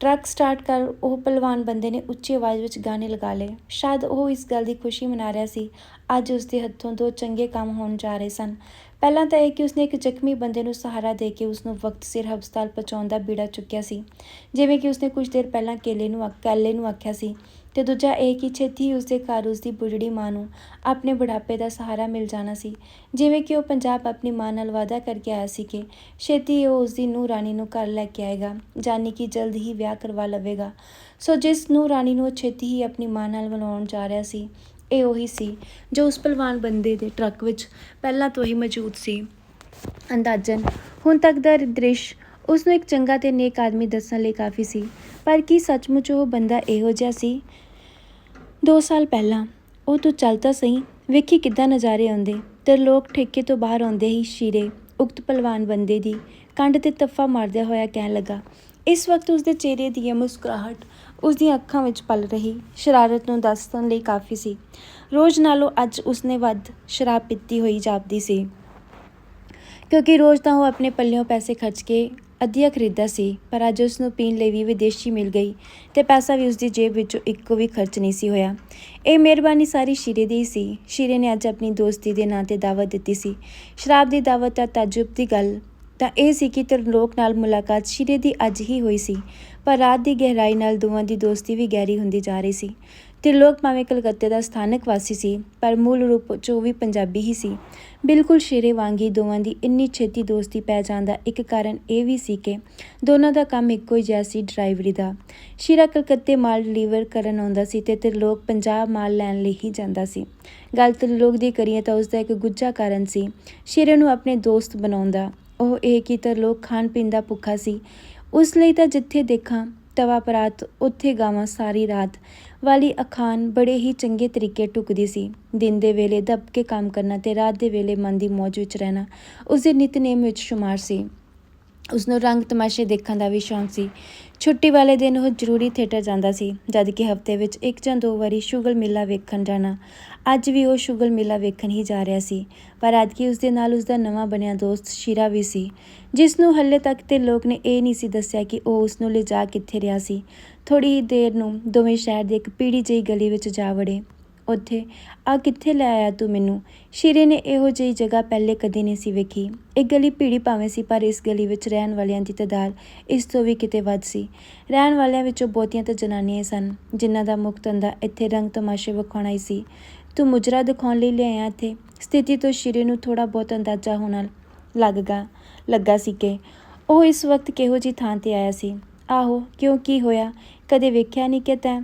ਟਰੱਕ ਸਟਾਰਟ ਕਰ ਉਹ ਪਹਿਲਵਾਨ ਬੰਦੇ ਨੇ ਉੱਚੀ ਆਵਾਜ਼ ਵਿੱਚ ਗਾਣੇ ਲਗਾ ਲਏ। ਸ਼ਾਇਦ ਉਹ ਇਸ ਗੱਲ ਦੀ ਖੁਸ਼ੀ ਮਨਾ ਰਿਹਾ ਸੀ, ਅੱਜ ਉਸ ਦੇ ਹੱਥੋਂ ਦੋ ਚੰਗੇ ਕੰਮ ਹੋਣ ਜਾ ਰਹੇ ਸਨ। ਪਹਿਲਾਂ ਤਾਂ ਇਹ ਕਿ ਉਸਨੇ ਇੱਕ ਜ਼ਖਮੀ ਬੰਦੇ ਨੂੰ ਸਹਾਰਾ ਦੇ ਕੇ ਉਸ ਨੂੰ ਵਕਤ ਸਿਰ ਹਸਪਤਾਲ ਪਹੁੰਚਾਉਣ ਦਾ ਬੀੜਾ ਚੁੱਕਿਆ ਸੀ। ਜਿਵੇਂ ਕਿ ਉਸਨੇ ਕੁਝ ਦੇਰ ਪਹਿਲਾਂ ਕੇਲੇ ਨੂੰ ਆਖ- ਕੈਲੇ ਨੂੰ ਆਖਿਆ ਸੀ। ਤੇ ਦੂਜਾ ਇਹ ਕਿ ਛੇਤੀ ਹੀ ਉਸਦੇ ਘਰ ਉਸਦੀ ਬੁਢੜੀ ਮਾਂ ਨੂੰ ਆਪਣੇ ਬੁਢਾਪੇ ਦਾ ਸਹਾਰਾ ਮਿਲ ਜਾਣਾ ਸੀ। ਜਿਵੇਂ ਕਿ ਉਹ ਪੰਜਾਬ ਆਪਣੀ ਮਾਂ ਨਾਲ ਵਾਅਦਾ ਕਰਕੇ ਆਇਆ ਸੀ ਕਿ ਛੇਤੀ ਉਹ ਉਸਦੀ ਨੂੰਹ ਰਾਣੀ ਨੂੰ ਘਰ ਲੈ ਕੇ ਆਏਗਾ ਜਾਨੀ ਕਿ ਜਲਦ ਹੀ ਵਿਆਹ ਕਰਵਾ ਲਵੇਗਾ। ਸੋ ਜਿਸ ਨੂੰਹ ਰਾਣੀ ਨੂੰ ਉਹ ਛੇਤੀ ਹੀ ਆਪਣੀ ਮਾਂ ਨਾਲ ਮਿਲਾਉਣ ਜਾ ਰਿਹਾ ਸੀ, ਇਹ ਉਹੀ ਸੀ ਜੋ ਉਸ ਪਹਿਲਵਾਨ ਬੰਦੇ ਦੇ ਟਰੱਕ ਵਿੱਚ ਪਹਿਲਾਂ ਤੋਂ ਹੀ ਮੌਜੂਦ ਸੀ। ਅੰਦਾਜ਼ਨ, ਹੁਣ ਤੱਕ ਦਾ ਦ੍ਰਿਸ਼ ਉਸ ਨੂੰ ਇੱਕ ਚੰਗਾ ਤੇ ਨੇਕ ਆਦਮੀ ਦੱਸਣ ਲਈ ਕਾਫੀ ਸੀ। ਪਰ ਕੀ ਸੱਚਮੁੱਚ ਉਹ ਬੰਦਾ ਇਹੋ ਜਿਹਾ ਸੀ 2 ਸਾਲ ਪਹਿਲਾਂ ਉਹ ਤੂੰ ਚੱਲ ਤਾਂ ਸਹੀ, ਵੇਖੀ ਕਿੱਦਾਂ ਨਜ਼ਾਰੇ ਆਉਂਦੇ। ਤੇ ਲੋਕ ਠੇਕੇ ਤੋਂ ਬਾਹਰ ਆਉਂਦੇ ਹੀ ਸ਼ੀਰੇ, ਉਕਤ ਪਹਿਲਵਾਨ ਬੰਦੇ ਦੀ ਕੰਡ ਤੇ ਤੱਫਾ ਮਾਰਦਿਆ ਹੋਇਆ ਕਹਿਣ ਲੱਗਾ, ਇਸ ਵਕਤ ਉਸਦੇ ਚਿਹਰੇ ਦੀ ਇਹ ਮੁਸਕਰਾਹਟ ਉਸਦੀਆਂ ਅੱਖਾਂ ਵਿੱਚ ਪਲ ਰਹੀ, ਸ਼ਰਾਰਤ ਨੂੰ ਦੱਸਣ ਲਈ ਕਾਫੀ ਸੀ। ਰੋਜ਼ ਨਾਲੋਂ ਅੱਜ ਉਸਨੇ ਵੱਧ ਸ਼ਰਾਬ ਪੀਤੀ ਹੋਈ ਜਾਪਦੀ ਸੀ, ਕਿਉਂਕਿ ਰੋਜ਼ ਤਾਂ ਉਹ ਆਪਣੇ ਪੱਲਿਓਂ ਪੈਸੇ ਖਰਚ ਕੇ ਅਧੀਆ ਖਰੀਦਾ ਸੀ, ਪਰ ਅੱਜ ਉਸ ਨੂੰ ਪੀਣ ਲਈ ਵੀ ਵਿਦੇਸ਼ੀ ਮਿਲ ਗਈ ਤੇ ਪੈਸਾ ਵੀ ਉਸ ਦੀ ਜੇਬ ਵਿੱਚੋਂ ਇੱਕੋ ਵੀ ਖਰਚ ਨਹੀਂ ਸੀ ਹੋਇਆ। ਇਹ ਮਿਹਰਬਾਨੀ ਸਾਰੀ ਸ਼ੀਰੇ ਦੀ ਹੀ ਸੀ। ਸ਼ੀਰੇ ਨੇ ਅੱਜ ਆਪਣੀ ਦੋਸਤੀ ਦੇ ਨਾਂ ਤੇ ਦਾਵਤ ਦਿੱਤੀ ਸੀ। ਸ਼ਰਾਬ ਦੀ ਦਾਵਤ ਤਾਂ ਤਾਜੁਬ ਦੀ ਗੱਲ, ਤਾਂ ਇਹ ਸੀ ਕਿ ਤਰਲੋਕ ਨਾਲ ਮੁਲਾਕਾਤ ਸ਼ੀਰੇ ਦੀ ਅੱਜ ਹੀ ਹੋਈ ਸੀ, ਪਰ ਰਾਤ ਦੀ ਗਹਿਰਾਈ ਨਾਲ ਦੋਵਾਂ ਦੀ ਦੋਸਤੀ ਵੀ ਗਹਿਰੀ ਹੁੰਦੀ ਜਾ ਰਹੀ ਸੀ। ਤਿਰਲੋਕ ਭਾਵੇਂ ਕਲਕੱਤੇ ਦਾ ਸਥਾਨਕ ਵਾਸੀ ਸੀ, ਪਰ ਮੂਲ ਰੂਪ 'ਚ ਉਹ ਵੀ ਪੰਜਾਬੀ ਹੀ ਸੀ। ਬਿਲਕੁਲ ਸ਼ੇਰੇ ਵਾਂਗ ਹੀ ਦੋਵਾਂ ਦੀ ਇੰਨੀ ਛੇਤੀ ਦੋਸਤੀ ਪੈ ਜਾਣ ਦਾ ਇੱਕ ਕਾਰਨ ਇਹ ਵੀ ਸੀ ਕਿ ਦੋਨਾਂ ਦਾ ਕੰਮ ਇੱਕੋ ਹੀ ਜਿਹਾ ਸੀ, ਡਰਾਈਵਰੀ ਦਾ। ਸ਼ੀਰਾ ਕਲਕੱਤੇ ਮਾਲ ਡਿਲੀਵਰ ਕਰਨ ਆਉਂਦਾ ਸੀ ਤੇ ਤਿਰਲੋਕ ਪੰਜਾਬ ਮਾਲ ਲੈਣ ਲਈ ਹੀ ਜਾਂਦਾ ਸੀ। ਗੱਲ ਤਿਰਲੋਕ ਦੀ ਕਰੀਏ ਤਾਂ ਉਸ ਦਾ ਇੱਕ ਗੁੱਝਾ ਕਾਰਨ ਸੀ, ਸ਼ੀਰੇ ਨੂੰ ਆਪਣੇ ਦੋਸਤ ਬਣਾਉਂਦਾ ਉਹ ਇਹ ਕਿ ਤਿਰਲੋਕ ਖਾਣ ਪੀਣ ਦਾ ਭੁੱਖਾ ਸੀ। ਉਸ ਲਈ ਤਾਂ ਜਿੱਥੇ ਦੇਖਾਂ ਤਵਾ ਪਰਾਤ, ਉੱਥੇ ਗਾਵਾਂ ਸਾਰੀ ਰਾਤ। ਵਾਲੀ ਅਖਾਣ ਬੜੇ ਹੀ ਚੰਗੇ ਤਰੀਕੇ ਢੁਕਦੀ ਸੀ। ਦਿਨ ਦੇ ਵੇਲੇ ਦੱਬ ਕੇ ਕੰਮ ਕਰਨਾ ਤੇ ਰਾਤ ਦੇ ਵੇਲੇ ਮਨ ਦੀ ਮੌਜ ਵਿੱਚ ਰਹਿਣਾ, ਉਸ ਦੇ ਨਿਤਨੇਮ ਵਿੱਚ ਸ਼ੁਮਾਰ ਸੀ। ਉਸ ਨੂੰ ਰੰਗ ਤਮਾਸ਼ੇ ਦੇਖਣ ਦਾ ਵੀ ਸ਼ੌਂਕ ਸੀ। ਛੁੱਟੀ ਵਾਲੇ ਦਿਨ ਉਹ ਜ਼ਰੂਰੀ ਥੀਏਟਰ ਜਾਂਦਾ ਸੀ, ਜਦ ਕਿ ਹਫ਼ਤੇ ਵਿੱਚ ਇੱਕ ਜਾਂ ਦੋ ਵਾਰੀ ਸ਼ੁਗਲ ਮੇਲਾ ਵੇਖਣ ਜਾਣਾ। ਅੱਜ ਵੀ ਉਹ ਸ਼ੁਗਲ ਮੇਲਾ ਵੇਖਣ ਹੀ ਜਾ ਰਿਹਾ ਸੀ, ਪਰ ਅੱਜ ਕੀ ਉਸ ਦੇ ਨਾਲ ਉਸ ਦਾ ਨਵਾਂ ਬਣਿਆ ਦੋਸਤ ਸ਼ੀਰਾ ਵੀ ਸੀ, ਜਿਸ ਨੂੰ ਹੱਲੇ ਤੱਕ ਤੇ ਲੋਕ ਨੇ ਇਹ ਨਹੀਂ ਸੀ ਦੱਸਿਆ ਕਿ ਉਹ ਉਸ ਨੂੰ ਲਿਜਾ ਕਿੱਥੇ ਰਿਹਾ ਸੀ। ਥੋੜੀ ਦੇਰ ਨੂੰ ਦੋਵੇਂ ਸ਼ਹਿਰ ਦੀ ਇੱਕ ਪੀੜੀ ਜਿਹੀ ਗਲੀ ਵਿੱਚ ਜਾ ਵੜੇ। ਉੱਥੇ, ਆ ਕਿੱਥੇ ਲੈ ਆਇਆ ਤੂੰ ਮੈਨੂੰ? ਸ਼ੀਰੇ ਨੇ ਇਹੋ ਜਿਹੀ ਜਗ੍ਹਾ ਪਹਿਲੇ ਕਦੇ ਨਹੀਂ ਸੀ ਵੇਖੀ। ਇਹ ਗਲੀ ਭੀੜੀ ਭਾਵੇਂ ਸੀ, ਪਰ ਇਸ ਗਲੀ ਵਿੱਚ ਰਹਿਣ ਵਾਲਿਆਂ ਦੀ ਤਾਦਾਦ ਇਸ ਤੋਂ ਵੀ ਕਿਤੇ ਵੱਧ ਸੀ। ਰਹਿਣ ਵਾਲਿਆਂ ਵਿੱਚੋਂ ਬਹੁਤੀਆਂ ਤਾਂ ਜਨਾਨੀਆਂ ਸਨ, ਜਿਨ੍ਹਾਂ ਦਾ ਮੁੱਖ ਧੰਦਾ ਇੱਥੇ ਰੰਗ ਤਮਾਸ਼ੇ ਵਿਖਾਉਣਾ ਹੀ ਸੀ। ਤੂੰ ਮੁਜਰਾ ਦਿਖਾਉਣ ਲਈ ਲਿਆਇਆ ਇੱਥੇ? ਸਥਿਤੀ ਤੋਂ ਸ਼ੀਰੇ ਨੂੰ ਥੋੜਾ ਬਹੁਤ ਅੰਦਾਜ਼ਾ ਹੋਣਾ ਲੱਗਗਾ ਲੱਗਾ ਸੀ ਕਿ ਉਹ ਇਸ ਵਕਤ ਕਿਹੋ ਜੀ ਥਾਂ ਤੇ ਆਇਆ ਸੀ। ਆਹੋ, ਕਿਉਂ ਕੀ ਹੋਇਆ? ਕਦੇ ਵੇਖਿਆ ਨਹੀਂ ਕਿ ਤੈਂ?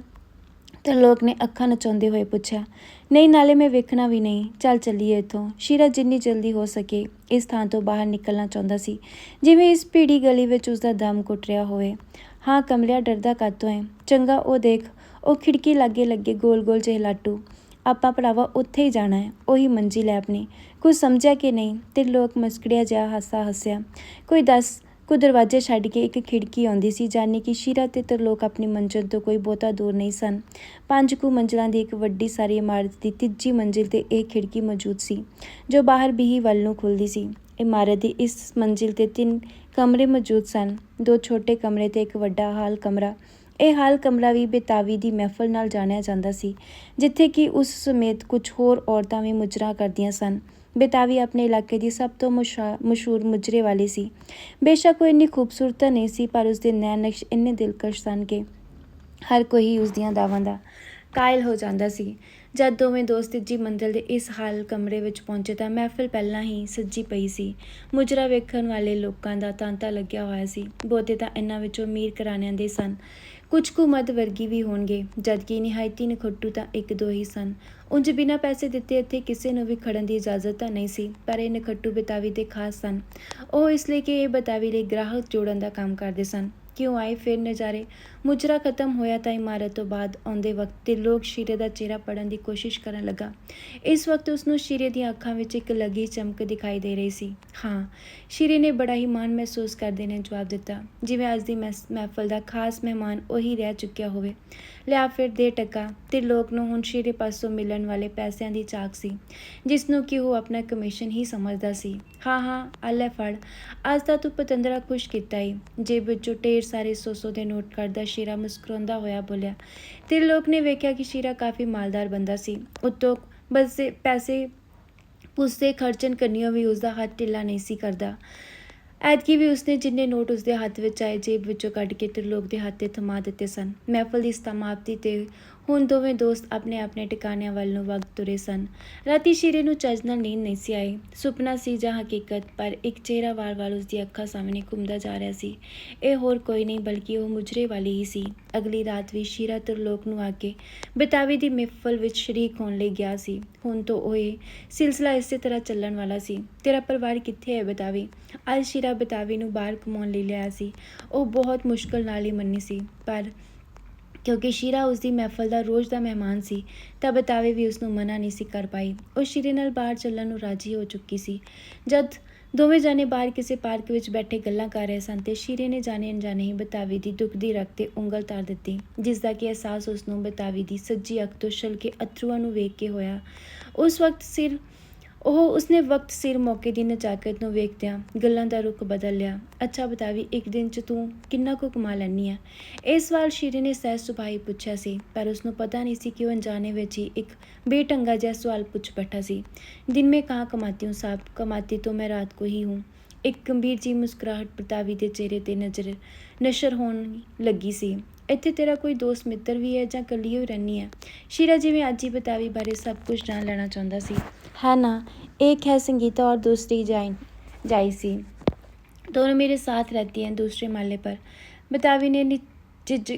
ਤੇ ਲੋਕ ਨੇ ਅੱਖਾਂ ਨਚਾਉਂਦੇ ਹੋਏ ਪੁੱਛਿਆ, ਨਹੀਂ, ਨਾਲੇ ਮੈਂ ਵੇਖਣਾ ਵੀ ਨਹੀਂ। ਚੱਲ ਚੱਲੀਏ ਇੱਥੋਂ। ਸ਼ੀਰਾ ਜਿੰਨੀ ਜਲਦੀ ਹੋ ਸਕੇ ਇਸ ਥਾਂ ਤੋਂ ਬਾਹਰ ਨਿਕਲਣਾ ਚਾਹੁੰਦਾ ਸੀ, ਜਿਵੇਂ ਇਸ ਭੀੜੀ ਗਲੀ ਵਿੱਚ ਉਸ ਦਾ ਦਮ ਘੁੱਟ ਰਿਹਾ ਹੋਵੇ। ਹਾਂ, ਕਮਲਿਆ, ਡਰਦਾ ਕਾਤੋਂ ਹੈ ਚੰਗਾ, ਉਹ ਦੇਖ, ਉਹ ਖਿੜਕੀ ਲਾਗੇ ਲੱਗੇ ਗੋਲ-ਗੋਲ ਜਿਹੇ ਲਾਟੂ। ਆਪਾਂ ਭਰਾਵਾ ਉੱਥੇ ਹੀ ਜਾਣਾ ਹੈ, ਉਹੀ ਮੰਜੀ ਲੈ ਆਪਣੀ। ਕੁਝ ਸਮਝਿਆ ਕਿ ਨਹੀਂ? ਤੇ ਲੋਕ ਮਸਕੜਿਆ ਜਿਹਾ ਹਾਸਾ ਹੱਸਿਆ ਕੋਈ ਦੱਸ ਕੋ ਦਰਵਾਜ਼ੇ ਛੱਡ ਕੇ ਇੱਕ ਖਿੜਕੀ ਆਉਂਦੀ ਸੀ ਜਾਨੀ ਕਿ ਸ਼ੀਰਾ ਤੇ ਤਰਲੋਕ ਆਪਣੀ ਮੰਜ਼ਿਲ ਤੋਂ ਕੋਈ ਬਹੁਤਾ ਦੂਰ ਨਹੀਂ ਸਨ। ਪੰਜ ਕੁ ਮੰਜ਼ਲਾਂ ਦੀ ਇੱਕ ਵੱਡੀ ਸਾਰੀ ਇਮਾਰਤ ਦੀ ਤੀਜੀ ਮੰਜ਼ਿਲ ਤੇ ਇਹ ਖਿੜਕੀ ਮੌਜੂਦ ਸੀ, ਜੋ ਬਾਹਰ ਬੀਹੀ ਵੱਲ ਨੂੰ ਖੁੱਲਦੀ ਸੀ। ਇਮਾਰਤ ਦੀ ਇਸ ਮੰਜ਼ਿਲ ਤੇ ਤਿੰਨ ਕਮਰੇ ਮੌਜੂਦ ਸਨ, ਦੋ ਛੋਟੇ ਕਮਰੇ ਤੇ ਇੱਕ ਵੱਡਾ ਹਾਲ ਕਮਰਾ। ਇਹ ਹਾਲ ਕਮਰਾ ਵੀ ਬੇਤਾਵੀ ਦੀ ਮਹਿਫਲ ਨਾਲ ਜਾਣਿਆ ਜਾਂਦਾ ਸੀ, ਜਿੱਥੇ ਕਿ ਉਸ ਸਮੇਤ ਕੁਝ ਹੋਰ ਔਰਤਾਂ ਵੀ ਮੁਜਰਾ ਕਰਦੀਆਂ ਸਨ। ਬੇਤਾਵੀ ਆਪਣੇ ਇਲਾਕੇ ਦੀ ਸਭ ਤੋਂ ਮੁਸ਼ਾ- ਮਸ਼ਹੂਰ ਮੁਜਰੇ ਵਾਲੀ ਸੀ। ਬੇਸ਼ੱਕ ਉਹ ਇੰਨੀ ਖੂਬਸੂਰਤ ਤਾਂ ਨਹੀਂ ਸੀ, ਪਰ ਉਸ ਦੇ ਨੈਣ ਨਕਸ਼ ਇੰਨੇ ਦਿਲਕਸ਼ ਸਨ ਕਿ ਹਰ ਕੋਈ ਉਸ ਦੀਆਂ ਦਾਵਾਂ ਦਾ ਕਾਇਲ ਹੋ ਜਾਂਦਾ ਸੀ। ਜਦ ਦੋਵੇਂ ਦੋਸਤ ਤੀਜੀ ਮੰਜ਼ਲ ਦੇ ਇਸ ਹਾਲ ਕਮਰੇ ਵਿੱਚ ਪਹੁੰਚੇ ਤਾਂ ਮਹਿਫਿਲ ਪਹਿਲਾਂ ਹੀ ਸੱਜੀ ਪਈ ਸੀ। ਮੁਜਰਾ ਵੇਖਣ ਵਾਲੇ ਲੋਕਾਂ ਦਾ ਤਾਂਤਾ ਲੱਗਿਆ ਹੋਇਆ ਸੀ। ਬਹੁਤੇ ਤਾਂ ਇਹਨਾਂ ਵਿੱਚੋਂ ਅਮੀਰ ਘਰਾਣਿਆਂ ਦੇ ਸਨ। ਕੁਝ ਕੁ ਮੱਧ ਵਰਗੀ ਵੀ ਹੋਣਗੇ, ਜਦਕਿ ਨਿਹਾਇਤੀ ਨਖੱਟੂ ਤਾਂ ਇੱਕ ਦੋ ਹੀ ਸਨ। ਉਂਝ ਬਿਨਾਂ ਪੈਸੇ ਦਿੱਤੇ ਇੱਥੇ ਕਿਸੇ ਨੂੰ ਵੀ ਖੜਨ ਦੀ ਇਜਾਜ਼ਤ ਤਾਂ ਨਹੀਂ ਸੀ, ਪਰ ਇਹ ਨਖੱਟੂ ਬਤਾਵੀ ਦੇ ਖਾਸ ਸਨ। ਉਹ ਇਸ ਲਈ ਕਿ ਇਹ ਬਤਾਵੀ ਲਈ ਗ੍ਰਾਹਕ ਜੋੜਨ ਦਾ ਕੰਮ ਕਰਦੇ ਸਨ। ਕਿਉਂ ਆਏ ਫਿਰ ਨਜ਼ਾਰੇ? ਮੁਜਰਾ ਖਤਮ ਹੋਇਆ ਤਾਂ ਇਮਾਰਤ ਤੋਂ ਬਾਅਦ ਆਉਂਦੇ ਵਕਤ ਤੇ ਲੋਕ ਸ਼ੀਰੇ ਦਾ ਚਿਹਰਾ ਪੜਨ ਦੀ ਕੋਸ਼ਿਸ਼ ਕਰਨ ਲੱਗਾ। ਇਸ ਵਕਤ ਉਸ ਨੂੰ ਸ਼ੀਰੇ ਦੀਆਂ ਅੱਖਾਂ ਵਿੱਚ ਇੱਕ ਲੱਗੀ ਚਮਕ ਦਿਖਾਈ ਦੇ ਰਹੀ ਸੀ। ਹਾਂ, ਸ਼ੀਰੇ ਨੇ ਬੜਾ ਹੀ ਮਾਣ ਮਹਿਸੂਸ ਕਰਦੇ ਨੇ ਜਵਾਬ ਦਿੱਤਾ। ਜਿਵੇਂ ਅੱਜ ਦੀ ਮਹਿਸ- ਮਹਿਫਲ ਦਾ ਖਾਸ ਮਹਿਮਾਨ ਉਹੀ ਰਹਿ ਚੁੱਕਿਆ ਹੋਵੇ। ਲਿਆ ਫਿਰ ਦੇ ਟਕਾ ਤੇ ਲੋਕ ਨੂੰ ਹੁਣ ਸ਼ੀਰੇ ਪਾਸੋਂ ਮਿਲਣ ਵਾਲੇ ਪੈਸਿਆਂ ਦੀ ਚਾਕ ਸੀ, ਜਿਸ ਨੂੰ ਕਿ ਉਹ ਆਪਣਾ ਕਮਿਸ਼ਨ ਹੀ ਸਮਝਦਾ ਸੀ। ਹਾਂ ਹਾਂ, ਆ ਲੈ ਫੜ। ਅੱਜ ਤਾਂ ਤੂੰ ਪਤੰਦਰਾ ਖੁਸ਼ ਕੀਤਾ ਈ। ਜੇਬ ਵਿੱਚੋਂ ਢੇਰ ਸਾਰੇ ਸੌ ਸੌ ਦੇ ਨੋਟ ਕੱਢਦਾ ਸ਼ੀਰਾ ਮੁਸਕਰਾਉਂਦਾ ਹੋਇਆ ਬੋਲਿਆ ਤੇ ਲੋਕ ਨੇ ਵੇਖਿਆ ਕਿ ਸ਼ੀਰਾ ਕਾਫੀ ਮਾਲਦਾਰ ਬੰਦਾ ਸੀ। ਉਤੋਂ ਬਸ ਪੈਸੇ ਪੁੱਛਦੇ ਖਰਚਣ ਕਰਨੀਓ ਵੀ ਉਸਦਾ ਹੱਥ ਢਿੱਲਾ ਨਹੀਂ ਸੀ ਕਰਦਾ। ਐਤਕੀ ਵੀ ਉਸਨੇ ਜਿੰਨੇ ਨੋਟ ਉਸਦੇ ਹੱਥ ਵਿੱਚ ਆਏ ਜੇਬ ਵਿੱਚੋਂ ਕੱਢ ਕੇ ਤ੍ਰਿਲੋਕ ਦੇ ਹੱਥ ਤੇ ਥਮਾ ਦਿੱਤੇ ਸਨ। ਮਹਿਫਲ ਦੀ ਸਮਾਪਤੀ ਤੇ ਹੁਣ ਦੋਵੇਂ ਦੋਸਤ ਆਪਣੇ ਆਪਣੇ ਟਿਕਾਣਿਆਂ ਵੱਲ ਨੂੰ ਵਗ ਤੁਰੇ ਸਨ। ਰਾਤੀ ਸ਼ੀਰੇ ਨੂੰ ਚੱਜ ਨਾਲ ਨੀਂਦ ਨਹੀਂ ਸੀ ਆਈ। ਸੁਪਨਾ ਸੀ ਜਾਂ ਹਕੀਕਤ, ਪਰ ਇੱਕ ਚਿਹਰਾ ਵਾਰ-ਵਾਰ ਉਸਦੀ ਅੱਖਾਂ ਸਾਹਮਣੇ ਘੁੰਮਦਾ ਜਾ ਰਿਹਾ ਸੀ। ਇਹ ਹੋਰ ਕੋਈ ਨਹੀਂ, ਬਲਕਿ ਉਹ ਮੁਜਰੇ ਵਾਲੀ ਹੀ ਸੀ। ਅਗਲੀ ਰਾਤ ਵੀ ਸ਼ੀਰਾ ਤ੍ਰਿਲੋਕ ਨੂੰ ਆ ਕੇ ਬਤਾਵੀ ਦੀ ਮਹਿਫਲ ਵਿੱਚ ਸ਼ਰੀਕ ਹੋਣ ਲਈ ਗਿਆ ਸੀ। ਹੁਣ ਤੋਂ ਉਹ ਇਹ ਸਿਲਸਿਲਾ ਇਸੇ ਤਰ੍ਹਾਂ ਚੱਲਣ ਵਾਲਾ ਸੀ। ਤੇਰਾ ਪਰਿਵਾਰ ਕਿੱਥੇ ਹੈ ਬਤਾਵੀ? ਅੱਜ ਸ਼ੀਰਾ ਬਤਾਵੀ ਨੂੰ ਬਾਹਰ ਕਮਾਉਣ ਲਈ ਲਿਆ ਸੀ। ਉਹ ਬਹੁਤ ਮੁਸ਼ਕਲ ਨਾਲ ਹੀ ਮੰਨੀ ਸੀ, ਪਰ ਕਿਉਂਕਿ ਸ਼ੀਰਾ ਉਸ ਦੀ ਮਹਿਫਲ ਦਾ ਰੋਜ਼ ਦਾ ਮਹਿਮਾਨ ਸੀ, ਤਾਂ ਬਤਾਵੇ ਵੀ ਉਸ ਨੂੰ ਮਨਾ ਨਹੀਂ ਸੀ ਕਰ ਪਾਈ। ਉਹ ਸ਼ੀਰੇ ਨਾਲ ਬਾਹਰ ਚੱਲਣ ਨੂੰ ਰਾਜੀ ਹੋ ਚੁੱਕੀ ਸੀ। ਜਦ ਦੋਵੇਂ ਜਾਨੇ ਬਾਹਰ ਕਿਸੇ ਪਾਰਕ ਵਿੱਚ ਬੈਠੇ ਗੱਲਾਂ ਕਰ ਰਹੇ ਸਨ, ਤੇ ਸ਼ੀਰੇ ਨੇ ਜਾਣੇ ਅਣਜਾਣੇ ਹੀ ਬਤਾਵੇ ਦੀ ਦੁਖਦੀ ਰੱਖ ਤੇ ਉਂਗਲ ਤਾਰ ਦਿੱਤੀ ਜਿਸ ਦਾ ਕਿ ਅਹਿਸਾਸ ਉਸ ਨੂੰ ਬਤਾਵੀ ਦੀ ਸੱਜੀ ਅੱਖ ਤੋਂ ਛਲ ਕੇ ਅਥਰੂਆਂ ਨੂੰ ਵੇਖ ਕੇ ਹੋਇਆ। ਉਸ ਵਕਤ ਸਿਰ ਉਹ ਉਸਨੇ ਵਕਤ ਸਿਰ ਮੌਕੇ ਦੀ ਨਜ਼ਾਕਤ ਨੂੰ ਵੇਖਦਿਆਂ ਗੱਲਾਂ ਦਾ ਰੁਖ ਬਦਲ ਲਿਆ। ਅੱਛਾ ਬਤਾਵੀ, ਇੱਕ ਦਿਨ 'ਚ ਤੂੰ ਕਿੰਨਾ ਕੁ ਕਮਾ ਲੈਣੀ ਆ? ਇਸ ਵਾਰ ਸ਼ੀਰੇ ਨੇ ਸਹਿਜ ਸੁਭਾਈ ਪੁੱਛਿਆ ਸੀ, ਪਰ ਉਸਨੂੰ ਪਤਾ ਨਹੀਂ ਸੀ ਕਿ ਉਹ ਅਣਜਾਣੇ ਵਿੱਚ ਹੀ ਇੱਕ ਬੇਟੰਗਾ ਜਿਹਾ ਸਵਾਲ ਪੁੱਛ ਬੈਠਾ ਸੀ। ਦਿਨ ਮੈਂ ਕਹਾਂ ਕਮਾਤੀ ਹੂੰ ਸਾਹਿਬ ਕਮਾਤੀ ਤੋਂ ਮੈਂ ਰਾਤ ਕੋ ਹੀ ਹੂੰ। ਇੱਕ ਗੰਭੀਰ ਜੀ ਮੁਸਕਰਾਹਟ ਬਤਾਵੀ ਦੇ ਚਿਹਰੇ ਤੇ ਨਜ਼ਰ, ਨਸ਼ਰ ਹੋਣ ਲੱਗੀ ਸੀ। ਇੱਥੇ ਤੇਰਾ ਕੋਈ ਦੋਸਤ ਮਿੱਤਰ ਵੀ ਹੈ ਜਾਂ ਇਕੱਲੀ ਹੀ ਰਹਿੰਦੀ ਹੈ ਸ਼ੀਰਾ ਜਿਵੇਂ ਅੱਜ ਹੀ ਬਤਾਵੀ ਬਾਰੇ ਸਭ ਕੁਝ ਜਾਣ ਲੈਣਾ ਚਾਹੁੰਦਾ ਸੀ ਹੈ ਨਾ एक है संगीता और दूसरी जाइन जाई सी दोनों मेरे साथ रहती हैं दूसरे माले पर ਬਤਾਵੀ ਨੇ ਨਿਚਿਜ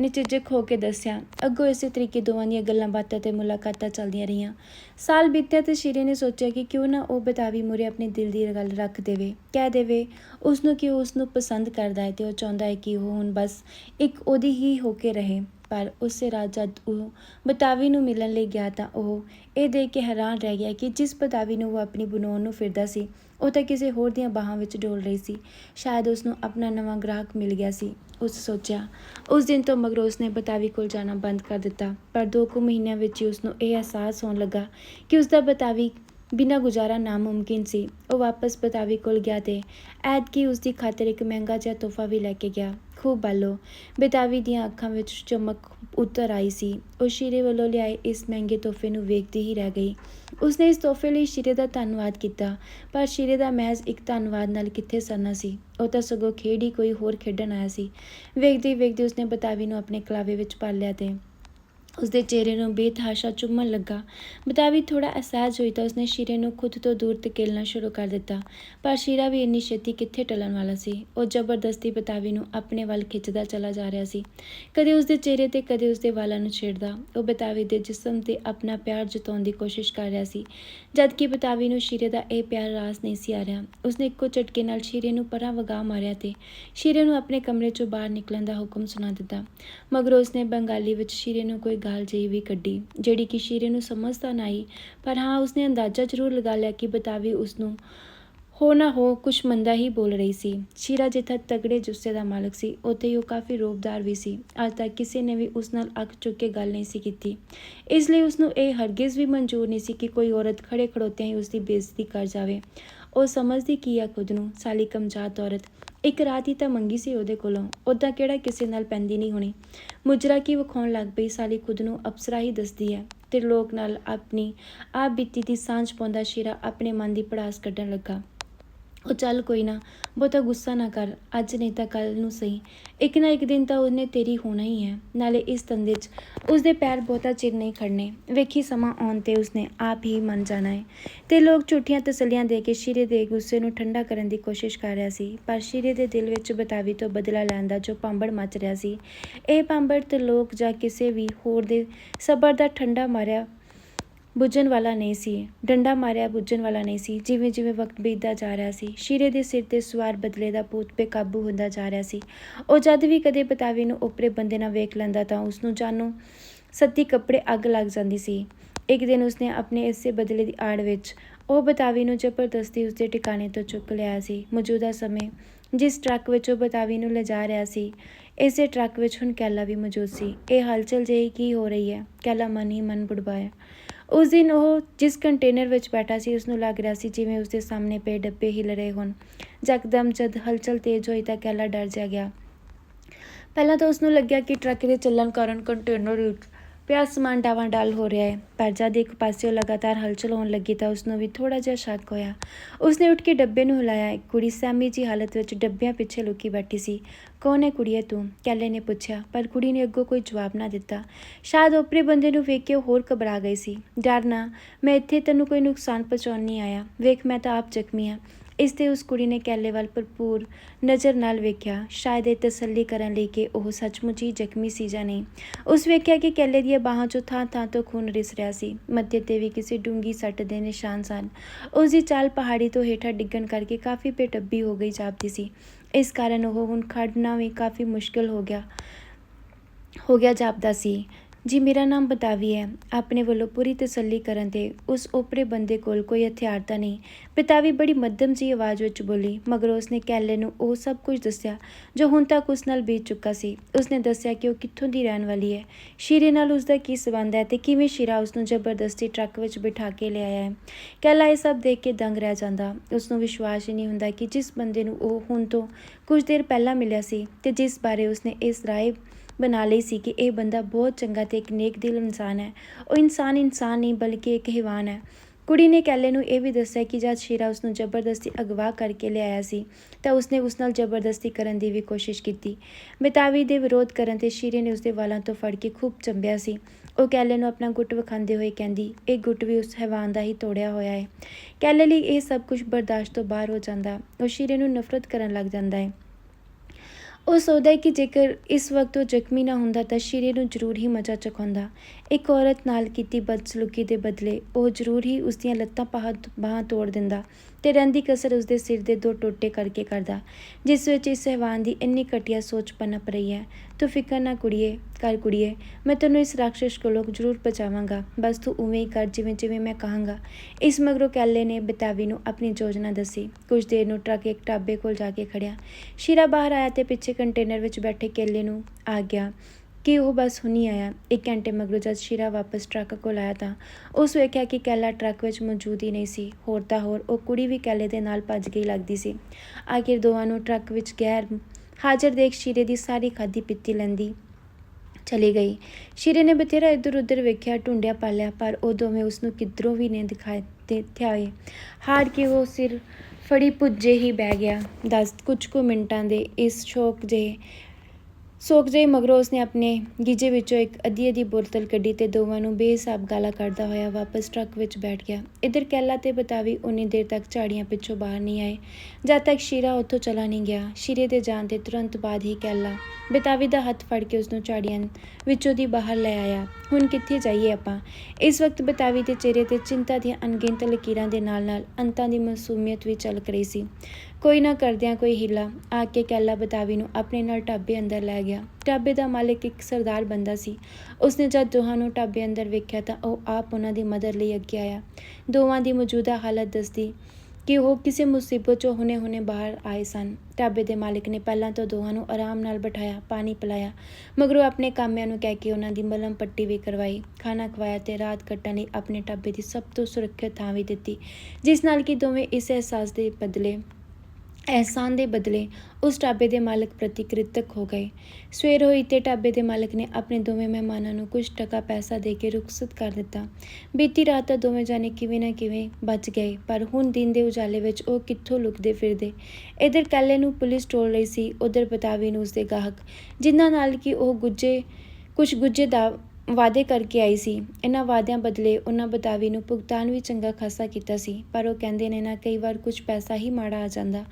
ਨਿਚਿਜਕ ਹੋ ਕੇ ਦੱਸਿਆ, ਅੱਗੋਂ ਇਸੇ ਤਰੀਕੇ ਦੋਵਾਂ ਦੀਆਂ ਗੱਲਾਂ ਬਾਤਾਂ ਤੇ ਮੁਲਾਕਾਤਾਂ ਚੱਲਦੀਆਂ ਰਹੀਆਂ। ਸਾਲ ਬੀਤਿਆ ਤੇ ਸ਼ੀਰੇ ਨੇ ਸੋਚਿਆ ਕਿ ਕਿਉਂ ਨਾ ਉਹ ਬਤਾਵੀ ਮੁਰੇ ਆਪਣੇ ਦਿਲ ਦੀ ਗੱਲ ਰੱਖ ਦੇਵੇ, ਕਹਿ ਦੇਵੇ ਉਸ ਨੂੰ ਕਿ ਉਹ ਉਸ ਨੂੰ ਪਸੰਦ ਕਰਦਾ ਹੈ ਤੇ ਉਹ ਚਾਹੁੰਦਾ ਹੈ ਕਿ ਉਹ ਹੁਣ ਬਸ ਇੱਕ ਉਹਦੀ ਹੀ ਹੋ ਕੇ ਰਹੇ। ਪਰ ਉਸੇ ਰਾਤ ਜਦ ਉਹ ਬਤਾਵੀ ਨੂੰ ਮਿਲਣ ਲਈ ਗਿਆ ਤਾਂ ਉਹ ਇਹ ਦੇਖ ਕੇ ਹੈਰਾਨ ਰਹਿ ਗਿਆ ਕਿ ਜਿਸ ਬਤਾਵੀ ਨੂੰ ਉਹ ਆਪਣੀ ਬਣਾਉਣ ਨੂੰ ਫਿਰਦਾ ਸੀ, ਉਹ ਤਾਂ ਕਿਸੇ ਹੋਰ ਦੀਆਂ ਬਾਹਾਂ ਵਿੱਚ ਡੋਲ ਰਹੀ ਸੀ। ਸ਼ਾਇਦ ਉਸ ਨੂੰ ਆਪਣਾ ਨਵਾਂ ਗ੍ਰਾਹਕ ਮਿਲ ਗਿਆ ਸੀ। ਉਸ ਸੋਚਿਆ, ਉਸ ਦਿਨ ਤੋਂ ਮਗਰੋਂ ਉਸਨੇ ਬਤਾਵੀ ਕੋਲ ਜਾਣਾ ਬੰਦ ਕਰ ਦਿੱਤਾ, ਪਰ ਦੋ ਕੁ ਮਹੀਨਿਆਂ ਵਿੱਚ ਹੀ ਉਸ ਨੂੰ ਇਹ ਅਹਿਸਾਸ ਹੋਣ ਲੱਗਾ ਕਿ ਉਸ ਦਾ ਬਤਾਵੀ ਬਿਨਾਂ ਗੁਜ਼ਾਰਾ ਨਾਮੁਮਕਿਨ ਸੀ। ਉਹ ਵਾਪਸ ਬਤਾਵੀ ਕੋਲ ਗਿਆ ਤੇ ਐਤਕੀ ਉਸ ਦੀ ਖਾਤਰ ਇੱਕ ਮਹਿੰਗਾ ਜਿਹਾ ਤੋਹਫਾ ਵੀ ਲੈ ਕੇ ਗਿਆ। ਖੂਬ ਬਾਲੋ। ਬਤਾਵੀ ਦੀਆਂ ਅੱਖਾਂ ਵਿੱਚ ਚਮਕ ਉਤਰ ਆਈ ਸੀ। ਉਹ ਸ਼ੀਰੇ ਵੱਲੋਂ ਲਿਆਏ ਇਸ ਮਹਿੰਗੇ ਤੋਹਫੇ ਨੂੰ ਵੇਖਦੀ ਹੀ ਰਹਿ ਗਈ। ਉਸਨੇ ਇਸ ਤੋਹਫੇ ਲਈ ਸ਼ੀਰੇ ਦਾ ਧੰਨਵਾਦ ਕੀਤਾ, ਪਰ ਸ਼ੀਰੇ ਦਾ ਮਹਿਜ਼ ਇੱਕ ਧੰਨਵਾਦ ਨਾਲ ਕਿੱਥੇ ਸਰਨਾ ਸੀ? ਉਹ ਤਾਂ ਸਗੋਂ ਖੇਡ ਹੀ ਕੋਈ ਹੋਰ ਖੇਡਣ ਆਇਆ ਸੀ। ਵੇਖਦੇ ਵੇਖਦੇ ਉਸਨੇ ਬਤਾਵੀ ਨੂੰ ਆਪਣੇ ਕਲਾਵੇ ਵਿੱਚ ਪਾ ਲਿਆ ਤੇ ਉਸਦੇ ਚਿਹਰੇ ਨੂੰ ਬੇਤਹਾਸ਼ਾ ਚੁੰਮਣ ਲੱਗਾ। ਬਤਾਵੀ ਥੋੜਾ ਅਸਹਿਜ ਹੋਈ ਤਾਂ ਉਸਨੇ ਸ਼ੀਰੇ ਨੂੰ ਖੁਦ ਤੋਂ ਦੂਰ ਧਕੇਲਣਾ ਸ਼ੁਰੂ ਕਰ ਦਿੱਤਾ। ਪਰ ਸ਼ੀਰਾ ਵੀ ਇੰਨੀ ਛੇਤੀ ਕਿੱਥੇ ਟਲਣ ਵਾਲਾ ਸੀ? ਉਹ ਜ਼ਬਰਦਸਤੀ ਬਤਾਵੀ ਨੂੰ ਆਪਣੇ ਵੱਲ ਖਿੱਚਦਾ ਚਲਾ ਜਾ ਰਿਹਾ ਸੀ। ਕਦੇ ਉਸਦੇ ਚਿਹਰੇ ਤੇ ਕਦੇ ਉਸਦੇ ਵਾਲਾਂ ਨੂੰ ਛੇੜਦਾ। ਉਹ ਬਤਾਵੀ ਦੇ ਜਿਸਮ ਤੇ ਆਪਣਾ ਪਿਆਰ ਜਤਾਉਣ ਦੀ ਕੋਸ਼ਿਸ਼ ਕਰ ਰਿਹਾ ਸੀ। ਜਦਕਿ ਬਤਾਵੀ ਨੂੰ ਸ਼ੀਰੇ ਦਾ ਇਹ ਪਿਆਰ ਰਾਸ ਨਹੀਂ ਸੀ ਆ ਰਿਹਾ, ਉਸਨੇ ਇੱਕੋ ਝਟਕੇ ਨਾਲ ਸ਼ੀਰੇ ਨੂੰ ਪਰਾਂ ਵਗਾ ਮਾਰਿਆ ਤੇ ਸ਼ੀਰੇ ਨੂੰ ਆਪਣੇ ਕਮਰੇ ਚੋਂ ਬਾਹਰ ਨਿਕਲਣ ਦਾ ਹੁਕਮ ਸੁਣਾ ਦਿੱਤਾ। ਮਗਰੋਂ ਉਸਨੇ ਬੰਗਾਲੀ ਵਿੱਚ ਸ਼ੀਰੇ ਨੂੰ ਕੋਈ ਗਾਲ ਜਿਹੀ ਵੀ ਕੱਢੀ, ਜਿਹੜੀ ਕਿ ਸ਼ੀਰੇ ਨੂੰ ਸਮਝ ਤਾਂ ਨਾ ਆਈ, ਪਰ ਹਾਂ, ਉਸਨੇ ਅੰਦਾਜ਼ਾ ਜ਼ਰੂਰ ਲਗਾ ਲਿਆ ਕਿ ਬਤਾਵੀ ਉਸ ਨੂੰ ਹੋ ਨਾ ਹੋ, ਕੁਛ ਮੰਦਾ ਹੀ ਬੋਲ ਰਹੀ ਸੀ। ਸ਼ੀਰਾ ਜਿੱਥੇ ਤਗੜੇ ਜੁੱਸੇ ਦਾ ਮਾਲਕ ਸੀ, ਉੱਥੇ ਹੀ ਉਹ ਕਾਫੀ ਰੋਬਦਾਰ ਵੀ ਸੀ। ਅੱਜ ਤੱਕ ਕਿਸੇ ਨੇ ਵੀ ਉਸ ਨਾਲ ਅੱਖ ਚੁੱਕ ਕੇ ਗੱਲ ਨਹੀਂ ਸੀ ਕੀਤੀ। ਇਸ ਲਈ ਉਸ ਨੂੰ ਇਹ ਹਰਗਿਜ਼ ਵੀ ਮਨਜ਼ੂਰ ਨਹੀਂ ਸੀ ਕਿ ਕੋਈ ਔਰਤ ਖੜੇ ਖੜੋਤਿਆਂ ਹੀ ਉਸ ਦੀ ਬੇਇੱਜ਼ਤੀ ਕਰ ਜਾਵੇ। ਉਹ ਸਮਝਦੀ ਕੀ ਆ ਖੁਦ ਨੂੰ, ਸਾਲੀ ਕਮਜ਼ਾਤ ਔਰਤ। ਇੱਕ ਰਾਤ ਹੀ ਤਾਂ ਮੰਗੀ ਸੀ ਉਹਦੇ ਕੋਲੋਂ। ਉੱਦਾਂ ਕਿਹੜਾ ਕਿਸੇ ਨਾਲ ਪੈਂਦੀ ਨਹੀਂ ਹੋਣੀ। ਮੁਜਰਾ ਕੀ ਵਿਖਾਉਣ ਲੱਗ ਪਈ, ਸਾਲੀ ਖੁਦ ਨੂੰ ਅਪਸਰਾ ਹੀ ਦੱਸਦੀ ਹੈ ਤੇ ਲੋਕ ਨਾਲ ਆਪਣੀ, ਆਪ ਬੀਤੀ ਦੀ ਸਾਂਝ ਪਾਉਂਦਾ ਸ਼ੇਰਾ ਆਪਣੇ ਮਨ ਦੀ ਪੜਾਸ ਕੱਢਣ ਲੱਗਾ। ਉਹ ਚੱਲ ਕੋਈ ਨਾ, ਬਹੁਤਾ ਗੁੱਸਾ ਨਾ ਕਰ, ਅੱਜ ਨਹੀਂ ਤਾਂ ਕੱਲ ਨੂੰ ਸਹੀ। ਇੱਕ ਨਾ ਇੱਕ ਦਿਨ ਤਾਂ ਉਹਨੇ ਤੇਰੀ ਹੋਣਾ ਹੀ ਹੈ। ਨਾਲੇ ਇਸ ਧੰਦੇ 'ਚ ਉਸਦੇ ਪੈਰ ਬਹੁਤਾ ਚਿਰ ਨਹੀਂ ਖੜਨੇ। ਵੇਖੀ ਸਮਾਂ ਆਉਣ ਤੇ ਉਸਨੇ ਆਪ ਹੀ ਮੰਨ ਜਾਣਾ ਹੈ। ਤੇ ਲੋਕ ਝੂਠੀਆਂ ਤਸੱਲੀਆਂ ਦੇ ਕੇ ਸ਼ੀਰੇ ਦੇ ਗੁੱਸੇ ਨੂੰ ਠੰਡਾ ਕਰਨ ਦੀ ਕੋਸ਼ਿਸ਼ ਕਰ ਰਿਹਾ ਸੀ, ਪਰ ਸ਼ੀਰੇ ਦੇ ਦਿਲ ਵਿੱਚ ਬਤਾਵੀ ਤੋਂ ਬਦਲਾ ਲੈਣ ਦਾ ਜੋ ਪਾਂਬੜ ਮਚ ਰਿਹਾ ਸੀ, ਇਹ ਪਾਂਬੜ ਤੇ ਲੋਕ ਜਾਂ ਕਿਸੇ ਵੀ ਹੋਰ ਦੇ ਸਬਰ ਦਾ ਠੰਡਾ ਮਾਰਿਆ ਬੁੱਝਣ ਵਾਲਾ ਨਹੀਂ ਸੀ, ਡੰਡਾ ਮਾਰਿਆ ਬੁੱਝਣ ਵਾਲਾ ਨਹੀਂ ਸੀ, ਜਿਵੇਂ ਜਿਵੇਂ ਵਕਤ ਬੀਤਦਾ ਜਾ ਰਿਹਾ ਸੀ, ਸ਼ੀਰੇ ਦੇ ਸਿਰ ਤੇ ਸਵਾਰ ਬਦਲੇ ਦਾ ਭੂਤ ਬੇਕਾਬੂ ਹੁੰਦਾ ਜਾ ਰਿਹਾ ਸੀ। ਉਹ ਜਦ ਵੀ ਕਦੇ ਬਤਾਵੇ ਨੂੰ ਉਪਰੇ ਬੰਦੇ ਨਾਲ ਵੇਖ ਲੈਂਦਾ ਤਾਂ ਉਸ ਨੂੰ ਜਾਨੂ ਸੱਤੀ ਕੱਪੜੇ ਅੱਗ ਲੱਗ ਜਾਂਦੀ ਸੀ। ਇੱਕ ਦਿਨ ਉਸਨੇ ਆਪਣੇ ਇਸੇ ਬਦਲੇ ਦੀ ਆੜ ਵਿੱਚ ਉਹ ਬਤਾਵੀ ਨੂੰ ਜ਼ਬਰਦਸਤੀ ਉਸਦੇ ਟਿਕਾਣੇ ਤੋਂ ਚੁੱਕ ਲਿਆ ਸੀ। ਮੌਜੂਦਾ ਸਮੇਂ, ਜਿਸ ਟਰੱਕ ਵਿੱਚ ਉਹ ਬਤਾਵੀ ਨੂੰ ਲਿਜਾ ਰਿਹਾ ਸੀ, ਇਸੇ ਟਰੱਕ ਵਿੱਚ ਹੁਣ ਕੈਲਾ ਵੀ ਮੌਜੂਦ ਸੀ। ਇਹ ਹਲਚਲ ਜਿਹੀ ਕੀ ਹੋ ਰਹੀ ਹੈ? ਕੈਲਾ ਮਨ ਹੀ ਮਨ ਬੁੜਬਾਇਆ ਉਸ ਦਿਨ ਉਹ ਜਿਸ ਕੰਟੇਨਰ ਵਿੱਚ ਬੈਠਾ ਸੀ ਉਸ ਨੂੰ ਲੱਗ ਰਿਹਾ ਸੀ ਜਿਵੇਂ ਉਸ ਦੇ ਸਾਹਮਣੇ ਪਏ ਡੱਬੇ ਹਿਲ ਰਹੇ ਹੋਣ। ਜਕਦਮ ਜਦ ਹਲਚਲ ਤੇਜ਼ ਹੋਈ ਤਾਂ ਕੈਲਾ ਡਰ ਜਾ ਗਿਆ। ਪਹਿਲਾਂ ਤਾਂ ਉਸ ਨੂੰ ਲੱਗਿਆ ਕਿ ਟਰੱਕ ਦੇ ਚੱਲਣ ਕਾਰਨ ਕੰਟੇਨਰ ਵਿੱਚ ਪਿਆ ਸਮਾਨ ਡਾਵਾਂਡਾਲ ਹੋ ਰਿਹਾ ਹੈ। ਪਰ ਜਦ ਇੱਕ ਪਾਸਿਓਂ ਲਗਾਤਾਰ ਹਲਚਲ ਹੋਣ ਲੱਗੀ ਤਾਂ ਉਸ ਨੂੰ ਵੀ ਥੋੜਾ ਜਿਹਾ ਸ਼ੱਕ ਹੋਇਆ। ਉਸਨੇ ਉੱਠ ਕੇ ਡੱਬੇ ਨੂੰ ਹਿਲਾਇਆ। ਇੱਕ ਕੁੜੀ ਸਹਿਮੀ ਜੀ ਹਾਲਤ ਵਿੱਚ ਡੱਬਿਆਂ ਪਿੱਛੇ ਲੁਕੀ ਬੈਠੀ ਸੀ। ਕੌਣ ਹੈ ਕੁੜੀਏ ਤੂੰ? ਕੈਲੇ ਨੇ ਪੁੱਛਿਆ। ਪਰ ਕੁੜੀ ਨੇ ਅੱਗੋਂ ਕੋਈ ਜਵਾਬ ਨਾ ਦਿੱਤਾ। ਸ਼ਾਇਦ ਓਪਰੇ ਬੰਦੇ ਨੂੰ ਵੇਖ ਕੇ ਉਹ ਹੋਰ ਘਬਰਾ ਗਈ ਸੀ। ਡਰ ਨਾ। ਮੈਂ ਇੱਥੇ ਤੈਨੂੰ ਕੋਈ ਨੁਕਸਾਨ ਪਹੁੰਚਾਉਣ ਨਹੀਂ ਆਇਆ। ਵੇਖ, ਮੈਂ ਤਾਂ ਆਪ ਜ਼ਖਮੀ ਹਾਂ। ਇਸ ਤੇ ਉਸ ਕੁੜੀ ਨੇ ਕੈਲੇ ਵੱਲ ਭਰਪੂਰ ਨਜ਼ਰ ਨਾਲ ਵੇਖਿਆ। ਸ਼ਾਇਦ ਇਹ ਤਸੱਲੀ ਕਰਨ ਲਈ ਕਿ ਉਹ ਸੱਚਮੁੱਚ ਹੀ ਜ਼ਖਮੀ ਸੀ ਜਾਂ ਨਹੀਂ। ਉਸ ਵੇਖਿਆ ਕਿ ਕੈਲੇ ਦੀਆਂ ਬਾਹਾਂ 'ਚੋਂ ਥਾਂ ਥਾਂ ਤੋਂ ਖੂਨ ਰਿਸ ਰਿਹਾ ਸੀ। ਮੱਥੇ ਤੇ ਵੀ ਕਿਸੇ ਡੂੰਗੀ ਸੱਟ ਦੇ ਨਿਸ਼ਾਨ ਸਨ। ਉਸ ਦੀ ਚਾਲ ਪਹਾੜੀ ਤੋਂ ਹੇਠਾਂ ਡਿੱਗਣ ਕਰਕੇ ਕਾਫੀ ਬੇਟੱਬੀ ਹੋ ਗਈ ਜਾਪਦੀ ਸੀ। ਇਸ ਕਾਰਨ ਉਹ ਹੁਣ ਖੜਨਾ ਵੀ ਕਾਫੀ ਮੁਸ਼ਕਲ ਹੋ ਗਿਆ ਹੋ ਗਿਆ ਜਾਪਦਾ ਸੀ। ਜੀ, ਮੇਰਾ ਨਾਮ ਬਤਾਵੀ ਹੈ। ਆਪਣੇ ਵੱਲੋਂ ਪੂਰੀ ਤਸੱਲੀ ਕਰਨ ਤੇ ਉਸ ਓਪਰੇ ਬੰਦੇ ਕੋਲ ਕੋਈ ਹਥਿਆਰ ਤਾਂ ਨਹੀਂ। ਬਤਾਵੀ ਬੜੀ ਮੱਧਮ ਜੀ ਆਵਾਜ਼ ਵਿੱਚ ਬੋਲੀ, ਮਗਰ ਉਸਨੇ ਕੈਲੇ ਨੂੰ ਉਹ ਸਭ ਕੁਝ ਦੱਸਿਆ, ਜੋ ਹੁਣ ਤੱਕ ਉਸ ਨਾਲ ਬੀਤ ਚੁੱਕਾ ਸੀ। ਉਸਨੇ ਦੱਸਿਆ ਕਿ ਉਹ ਕਿੱਥੋਂ ਦੀ ਰਹਿਣ ਵਾਲੀ ਹੈ। ਸ਼ੀਰੇ ਨਾਲ ਉਸਦਾ ਕੀ ਸਬੰਧ ਹੈ ਤੇ ਕਿਵੇਂ ਸ਼ੀਰਾ ਉਸ ਨੂੰ ਜ਼ਬਰਦਸਤੀ ਟਰੱਕ ਵਿੱਚ ਬਿਠਾ ਕੇ ਲਿਆਇਆ ਹੈ? ਕੈਲਾ ਇਹ ਸਭ ਦੇਖ ਕੇ ਦੰਗ ਰਹਿ ਜਾਂਦਾ। ਉਸ ਨੂੰ ਵਿਸ਼ਵਾਸ ਹੀ ਨਹੀਂ ਹੁੰਦਾ ਕਿ ਜਿਸ ਬੰਦੇ ਨੂੰ ਉਹ ਹੁਣ ਤੋਂ ਕੁਝ ਦੇਰ ਪਹਿਲਾਂ ਮਿਲਿਆ ਸੀ ਤੇ ਜਿਸ ਬਾਰੇ ਉਸਨੇ ਇਸ ਰਾਏ ਬਣਾ ਲਈ ਸੀ ਕਿ ਇਹ ਬੰਦਾ ਬਹੁਤ ਚੰਗਾ ਤੇ ਇੱਕ ਨੇਕ ਦਿਲ ਇਨਸਾਨ ਹੈ। ਉਹ ਇਨਸਾਨ ਇਨਸਾਨ ਨਹੀਂ, ਬਲਕਿ ਇੱਕ ਹੈਵਾਨ ਹੈ। ਕੁੜੀ ਨੇ ਕੈਲੇ ਨੂੰ ਇਹ ਵੀ ਦੱਸਿਆ ਕਿ ਜਦ ਸ਼ੀਰਾ ਉਸ ਨੂੰ ਜ਼ਬਰਦਸਤੀ ਅਗਵਾ ਕਰਕੇ ਲਿਆਇਆ ਸੀ, ਤਾਂ ਉਸਨੇ ਉਸ ਨਾਲ ਜ਼ਬਰਦਸਤੀ ਕਰਨ ਦੀ ਵੀ ਕੋਸ਼ਿਸ਼ ਕੀਤੀ। ਬੇਤਾਵੀ ਦੇ ਵਿਰੋਧ ਕਰਨ ਤੇ ਸ਼ੀਰੇ ਨੇ ਉਸਦੇ ਵਾਲਾਂ ਤੋਂ ਫੜ ਕੇ ਖੂਬ ਚੰਬਿਆ ਸੀ। ਉਹ ਕੈਲੇ ਨੂੰ ਆਪਣਾ ਗੁੱਟ ਵਿਖਾਉਂਦੇ ਹੋਏ ਕਹਿੰਦੀ, ਇਹ ਗੁੱਟ ਵੀ ਉਸ ਹੈਵਾਨ ਦਾ ਹੀ ਤੋੜਿਆ ਹੋਇਆ ਹੈ। ਕੈਲੇ ਲਈ ਇਹ ਸਭ ਕੁਝ ਬਰਦਾਸ਼ਤ ਤੋਂ ਬਾਹਰ ਹੋ ਜਾਂਦਾ। ਉਹ ਸ਼ੀਰੇ ਨੂੰ ਨਫ਼ਰਤ ਕਰਨ ਲੱਗ ਜਾਂਦਾ ਹੈ। ਉਹ ਸੋਚਦਾ ਹੈ ਕਿ ਜੇਕਰ ਇਸ ਵਕਤ ਉਹ ਜ਼ਖਮੀ ਨਾ ਹੁੰਦਾ ਤਾਂ ਸ਼ੀਰੇ ਨੂੰ ਜ਼ਰੂਰ ਹੀ ਮਜ਼ਾ ਚਖਾਉਂਦਾ। ਇੱਕ ਔਰਤ ਨਾਲ ਕੀਤੀ ਬਦਸਲੂਕੀ ਦੇ ਬਦਲੇ ਉਹ ਜ਼ਰੂਰ ਹੀ ਉਸ ਦੀਆਂ ਲੱਤਾਂ ਬਾਹਾਂ ਬਾਹਾਂ ਤੋੜ ਦਿੰਦਾ ਤੇ ਰਹਿੰਦੀ ਕਸਰ ਉਸ ਦੇ ਸਿਰ ਦੇ ਦੋ ਟੋਟੇ ਕਰਕੇ ਕਰਦਾ, ਜਿਸ ਵਿੱਚ ਇਸ ਸਹਿਵਾਨ ਦੀ ਇੰਨੀ ਘਟੀਆ ਸੋਚ ਪਨਪ ਰਹੀ ਹੈ। ਤੂੰ ਫਿਕਰ ਨਾ ਕੁੜੀਏ, ਕਰ ਕੁੜੀਏ, ਮੈਂ ਤੈਨੂੰ ਇਸ ਰਾਖਸ਼ ਕੋਲੋਂ ਜ਼ਰੂਰ ਬਚਾਵਾਂਗਾ। ਬਸ ਤੂੰ ਉਵੇਂ ਹੀ ਕਰ ਜਿਵੇਂ ਜਿਵੇਂ ਮੈਂ ਕਹਾਂਗਾ। ਇਸ ਮਗਰੋਂ ਕੈਲੇ ਨੇ ਬਤਾਵੀ ਨੂੰ ਆਪਣੀ ਯੋਜਨਾ ਦੱਸੀ। ਕੁਝ ਦੇਰ ਨੂੰ ਟਰੱਕ ਇੱਕ ਢਾਬੇ ਕੋਲ ਜਾ ਕੇ ਖੜਿਆ। ਸ਼ੀਰਾ ਬਾਹਰ ਆਇਆ ਤੇ ਪਿੱਛੇ ਕੰਟੇਨਰ ਵਿੱਚ ਬੈਠੇ ਕੇਲੇ ਨੂੰ ਆ ਗਿਆ। ਕਿ ਉਹ ਬਸ ਹੁਣੀ ਆਇਆ। ਇੱਕ ਘੰਟੇ ਮਗਰੋਂ ਜਦ ਸ਼ੀਰਾ ਵਾਪਸ ਟਰੱਕ ਕੋਲ ਆਇਆ ਤਾਂ ਉਸ ਵੇਖਿਆ ਕਿ ਕੈਲਾ ਟਰੱਕ ਵਿੱਚ ਮੌਜੂਦ ਹੀ ਨਹੀਂ ਸੀ। ਹੋਰ ਤਾਂ ਹੋਰ, ਉਹ ਕੁੜੀ ਵੀ ਕੈਲੇ ਦੇ ਨਾਲ ਭੱਜ ਗਈ ਲੱਗਦੀ ਸੀ। ਆਖਿਰ ਦੋਵਾਂ ਨੂੰ ਟਰੱਕ ਵਿੱਚ ਗੈਰ ਹਾਜ਼ਰ ਦੇਖ ਸ਼ੀਰੇ ਦੀ ਸਾਰੀ ਖਾਦੀ ਪੀਤੀ ਲੈਂਦੀ ਚਲੀ ਗਈ। ਸ਼ੀਰੇ ਨੇ ਬਥੇਰਾ ਇੱਧਰ ਉੱਧਰ ਵੇਖਿਆ, ਢੁੰਡਿਆ ਪਾਲਿਆ, ਪਰ ਉਹ ਦੋਵੇਂ ਉਸ ਨੂੰ ਕਿੱਧਰੋਂ ਵੀ ਨਹੀਂ ਦਿਖਾਏ ਤੇ ਥਿਆਏ ਹਾਰ ਕੇ ਉਹ ਸਿਰ ਫੜੀ ਪੁੱਜੇ ਹੀ ਬਹਿ ਗਿਆ। ਦਸ ਕੁਝ ਕੁ ਮਿੰਟਾਂ ਦੇ ਇਸ ਸ਼ੌਕ ਜਿਹੇ ਸੋਕ ਜਿਹੇ ਮਗਰੋਂ ਉਸਨੇ ਆਪਣੇ ਗੀਜੇ ਵਿੱਚੋਂ ਇੱਕ ਅੱਧੀ ਅੱਧੀ ਬੋਤਲ ਕੱਢੀ ਤੇ ਦੋਵਾਂ ਨੂੰ ਬੇਹਿਸਾਬ ਗਾਲਾਂ ਕੱਢਦਾ ਹੋਇਆ ਵਾਪਸ ਟਰੱਕ ਵਿੱਚ ਬੈਠ ਗਿਆ। ਇਧਰ ਕੈਲਾ ਤੇ ਬਤਾਵੀ ਉਨੀ ਦੇਰ ਤੱਕ ਝਾੜੀਆਂ ਪਿੱਛੋਂ ਬਾਹਰ ਨਹੀਂ ਆਏ। ਜਦ ਤੱਕ ਸ਼ੀਰਾ ਉੱਥੋਂ ਚਲਾ ਨਹੀਂ ਗਿਆ, ਸ਼ੀਰੇ ਦੇ ਜਾਣ ਦੇ ਤੁਰੰਤ ਬਾਅਦ ਹੀ ਕੈਲਾ ਬਤਾਵੀ ਦਾ ਹੱਥ ਫੜ ਕੇ ਉਸਨੂੰ ਝਾੜੀਆਂ ਵਿੱਚੋਂ ਦੀ ਬਾਹਰ ਲੈ ਆਇਆ। ਹੁਣ ਕਿੱਥੇ ਜਾਈਏ ਆਪਾਂ? ਇਸ ਵਕਤ ਬਤਾਵੀ ਦੇ ਚਿਹਰੇ ਤੇ ਚਿੰਤਾ ਦੀਆਂ ਅਣਗਿਣਤ ਲਕੀਰਾਂ ਦੇ ਨਾਲ-ਨਾਲ ਅੰਤਾਂ ਦੀ ਮਾਸੂਮੀਅਤ ਵੀ ਝਲਕ ਰਹੀ ਸੀ। ਕੋਈ ਨਾ ਕਰਦਿਆਂ ਕੋਈ ਹਿੱਲਾ, ਆ ਕੇ ਕੈਲਾ ਬਤਾਵੀ ਨੂੰ ਆਪਣੇ ਨਾਲ ਢਾਬੇ ਅੰਦਰ ਲੈ ਗਿਆ। ਢਾਬੇ ਦਾ ਮਾਲਕ ਇੱਕ ਸਰਦਾਰ ਬੰਦਾ ਸੀ। ਉਸਨੇ ਜਦ ਦੋਹਾਂ ਨੂੰ ਢਾਬੇ ਅੰਦਰ ਵੇਖਿਆ ਤਾਂ ਉਹ ਆਪ ਉਹਨਾਂ ਦੀ ਮਦਦ ਲਈ ਅੱਗੇ ਆਇਆ। ਦੋਵਾਂ ਦੀ ਮੌਜੂਦਾ ਹਾਲਤ ਦੱਸਦੀ ਕਿ ਉਹ ਕਿਸੇ ਮੁਸੀਬਤ ਚੋਂ ਹੁਣੇ-ਹੁਣੇ ਬਾਹਰ ਆਏ ਸਨ। ਢਾਬੇ ਦੇ ਮਾਲਕ ਨੇ ਪਹਿਲਾਂ ਤਾਂ ਦੋਹਾਂ ਨੂੰ ਆਰਾਮ ਨਾਲ ਬਿਠਾਇਆ, ਪਾਣੀ ਪਿਲਾਇਆ, ਮਗਰੋਂ ਆਪਣੇ ਕਾਮਿਆਂ ਨੂੰ ਕਹਿ ਕੇ ਉਹਨਾਂ ਦੀ ਮਲਮ ਪੱਟੀ ਵੀ ਕਰਵਾਈ, ਖਾਣਾ ਖਵਾਇਆ ਤੇ ਰਾਤ ਕੱਟਣ ਲਈ ਆਪਣੇ ਢਾਬੇ ਦੀ ਸਭ ਤੋਂ ਸੁਰੱਖਿਅਤ ਥਾਂ ਵੀ ਦਿੱਤੀ, ਜਿਸ ਨਾਲ ਕਿ ਦੋਵੇਂ ਇਸ ਅਹਿਸਾਸ ਦੇ ਬਦਲੇ ਅਹਿਸਾਨ ਦੇ ਬਦਲੇ ਉਸ ਢਾਬੇ ਦੇ ਮਾਲਕ ਪ੍ਰਤੀ ਕ੍ਰਿਤਕ ਹੋ ਗਏ। ਸਵੇਰ ਹੋਈ ਤੇ ਢਾਬੇ ਦੇ ਮਾਲਕ ਨੇ ਆਪਣੇ ਦੋਵੇਂ ਮਹਿਮਾਨਾਂ ਨੂੰ ਕੁਝ ਟਕਾ ਪੈਸਾ ਦੇ ਕੇ ਰੁਖਸਤ ਕਰ ਦਿੱਤਾ। ਬੀਤੀ ਰਾਤ ਤਾਂ ਦੋਵੇਂ ਜਾਨੇ ਕਿਵੇਂ ਨਾ ਕਿਵੇਂ ਬਚ ਗਏ, ਪਰ ਹੁਣ ਦਿਨ ਦੇ ਉਜਾਲੇ ਵਿੱਚ ਉਹ ਕਿੱਥੋਂ ਲੁਕਦੇ ਫਿਰਦੇ? ਇਧਰ ਕੱਲੇ ਨੂੰ ਪੁਲਿਸ ਟੋਲ ਰਹੀ ਸੀ, ਉਧਰ ਬਤਾਵੀ ਨੂੰ ਉਸਦੇ ਗਾਹਕ, ਜਿਨ੍ਹਾਂ ਨਾਲ ਕਿ ਉਹ ਗੁੱਜੇ ਕੁਝ ਗੁੱਜੇ ਦਾ ਵਾਅਦੇ ਕਰਕੇ ਆਈ ਸੀ। ਇਹਨਾਂ ਵਾਅਦਿਆਂ ਬਦਲੇ ਉਹਨਾਂ ਬਤਾਵੀ ਨੂੰ ਭੁਗਤਾਨ ਵੀ ਚੰਗਾ ਖਾਸਾ ਕੀਤਾ ਸੀ, ਪਰ ਉਹ ਕਹਿੰਦੇ ਨੇ ਨਾ, ਕਈ ਵਾਰ ਕੁਝ ਪੈਸਾ ਹੀ ਮਾੜਾ ਆ ਜਾਂਦਾ।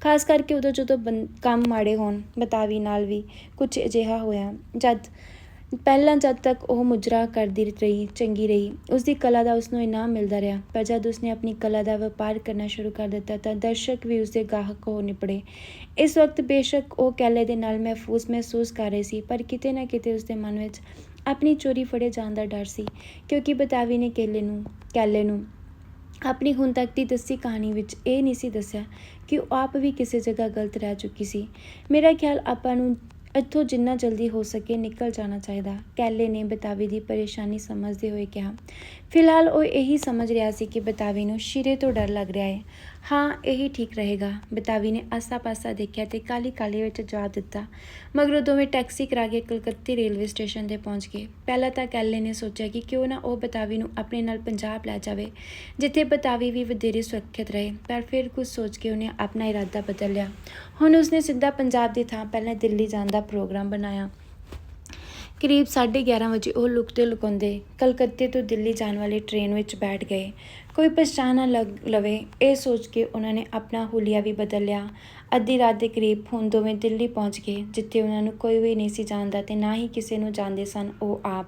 ਖਾਸ ਕਰਕੇ ਉਦੋਂ ਜਦੋਂ ਬੰ- ਕੰਮ ਮਾੜੇ ਹੋਣ, ਬਤਾਵੀ ਨਾਲ ਵੀ ਕੁਝ ਅਜਿਹਾ ਹੋਇਆ। ਜਦ, ਪਹਿਲਾਂ ਜਦ ਤੱਕ ਉਹ ਮੁਜਰਾ ਕਰਦੀ ਰਹੀ, ਚੰਗੀ ਰਹੀ ਉਸ ਦੀ ਕਲਾ ਦਾ ਉਸਨੂੰ ਇਨਾਮ ਮਿਲਦਾ ਰਿਹਾ। ਪਰ ਜਦ ਉਸਨੇ ਆਪਣੀ ਕਲਾ ਦਾ ਵਪਾਰ ਕਰਨਾ ਸ਼ੁਰੂ ਕਰ ਦਿੱਤਾ, ਤਾਂ ਦਰਸ਼ਕ ਵੀ ਉਸਦੇ ਗਾਹਕ ਹੋ ਨਿਪੜੇ। ਇਸ ਵਕਤ ਬੇਸ਼ੱਕ ਉਹ ਕੈਲੇ ਦੇ ਨਾਲ ਮਹਿਫੂਜ਼ ਮਹਿਸੂਸ ਕਰ ਰਹੀ ਸੀ, ਪਰ ਕਿਤੇ ਨਾ ਕਿਤੇ ਉਸਦੇ ਮਨ ਵਿੱਚ ਆਪਣੀ ਚੋਰੀ ਫੜੇ ਜਾਣ ਦਾ ਡਰ ਸੀ, ਕਿਉਂਕਿ ਬਤਾਵੀ ਨੇ ਕੇਲੇ ਨੂੰ, ਕੈਲੇ ਨੂੰ ਆਪਣੀ ਹੁਣ ਤੱਕ ਦੀ ਦੱਸੀ ਕਹਾਣੀ ਵਿੱਚ ਇਹ ਨਹੀਂ ਸੀ ਦੱਸਿਆ ਕਿ ਉਹ ਆਪ ਵੀ ਕਿਸੇ ਜਗ੍ਹਾ ਗਲਤ ਰਹਿ ਚੁੱਕੀ ਸੀ। ਮੇਰਾ ਖਿਆਲ ਆਪਾਂ ਨੂੰ ਇੱਥੋਂ ਜਿੰਨਾ ਜਲਦੀ ਹੋ ਸਕੇ ਨਿਕਲ ਜਾਣਾ ਚਾਹੀਦਾ, ਕੈਲੇ ਨੇ ਬਤਾਵੀ ਦੀ ਪਰੇਸ਼ਾਨੀ ਸਮਝਦੇ ਹੋਏ ਕਿਹਾ। ਫਿਲਹਾਲ ਉਹ ਇਹੀ ਸਮਝ ਰਿਹਾ ਸੀ ਕਿ ਬਤਾਵੀ ਨੂੰ ਸ਼ਿਰੇ ਤੋਂ ਡਰ ਲੱਗ ਰਿਹਾ ਹੈ। ਹਾਂ, ਇਹੀ ਠੀਕ ਰਹੇਗਾ। ਬਤਾਵੀ ਨੇ ਆਸਾ-ਪਾਸਾ ਦੇਖਿਆ ਤੇ ਕਾਲੀ ਕਾਲੀ ਵਿੱਚ ਜਵਾਬ ਦਿੱਤਾ। ਮਗਰੋਂ ਦੋਵੇਂ ਟੈਕਸੀ ਕਰਾ ਕੇ ਕਲਕੱਤੇ ਰੇਲਵੇ ਸਟੇਸ਼ਨ ਤੇ ਪਹੁੰਚ ਗਏ। ਪਹਿਲਾਂ ਤਾਂ ਕੈਲੇ ਨੇ ਸੋਚਿਆ ਕਿ ਕਿਉਂ ਨਾ ਉਹ ਬਤਾਵੀ ਨੂੰ ਆਪਣੇ ਨਾਲ ਪੰਜਾਬ ਲੈ ਜਾਵੇ, ਜਿੱਥੇ ਬਤਾਵੀ ਵੀ ਵਧੇਰੇ ਸੁਰੱਖਿਅਤ ਰਹੇ। ਪਰ ਫਿਰ ਕੁਝ ਸੋਚ ਕੇ ਉਹਨੇ ਆਪਣਾ ਇਰਾਦਾ ਬਦਲ ਲਿਆ। ਹੁਣ ਉਸਨੇ ਸਿੱਧਾ ਪੰਜਾਬ ਦੀ ਥਾਂ ਪਹਿਲਾਂ ਦਿੱਲੀ ਜਾਣ ਦਾ ਪ੍ਰੋਗਰਾਮ ਬਣਾਇਆ। ਕਰੀਬ 11:30 ਵਜੇ ਉਹ ਲੁਕਦੇ ਲੁਕਾਉਂਦੇ ਕਲਕੱਤੇ ਤੋਂ ਦਿੱਲੀ ਜਾਣ ਵਾਲੀ ਟ੍ਰੇਨ ਵਿੱਚ ਬੈਠ ਗਏ। ਕੋਈ ਪਛਾਣ ਨਾ ਲੱਗ ਲਵੇ, ਇਹ ਸੋਚ ਕੇ ਉਹਨਾਂ ਨੇ ਆਪਣਾ ਹੁਲੀਆ ਵੀ ਬਦਲ ਲਿਆ। ਅੱਧੀ ਰਾਤ ਦੇ ਕਰੀਬ ਹੁਣ ਦੋਵੇਂ ਦਿੱਲੀ ਪਹੁੰਚ ਗਏ, ਜਿੱਥੇ ਉਹਨਾਂ ਨੂੰ ਕੋਈ ਵੀ ਨਹੀਂ ਸੀ ਜਾਣਦਾ ਤੇ ਨਾ ਹੀ ਕਿਸੇ ਨੂੰ ਜਾਣਦੇ ਸਨ ਉਹ ਆਪ।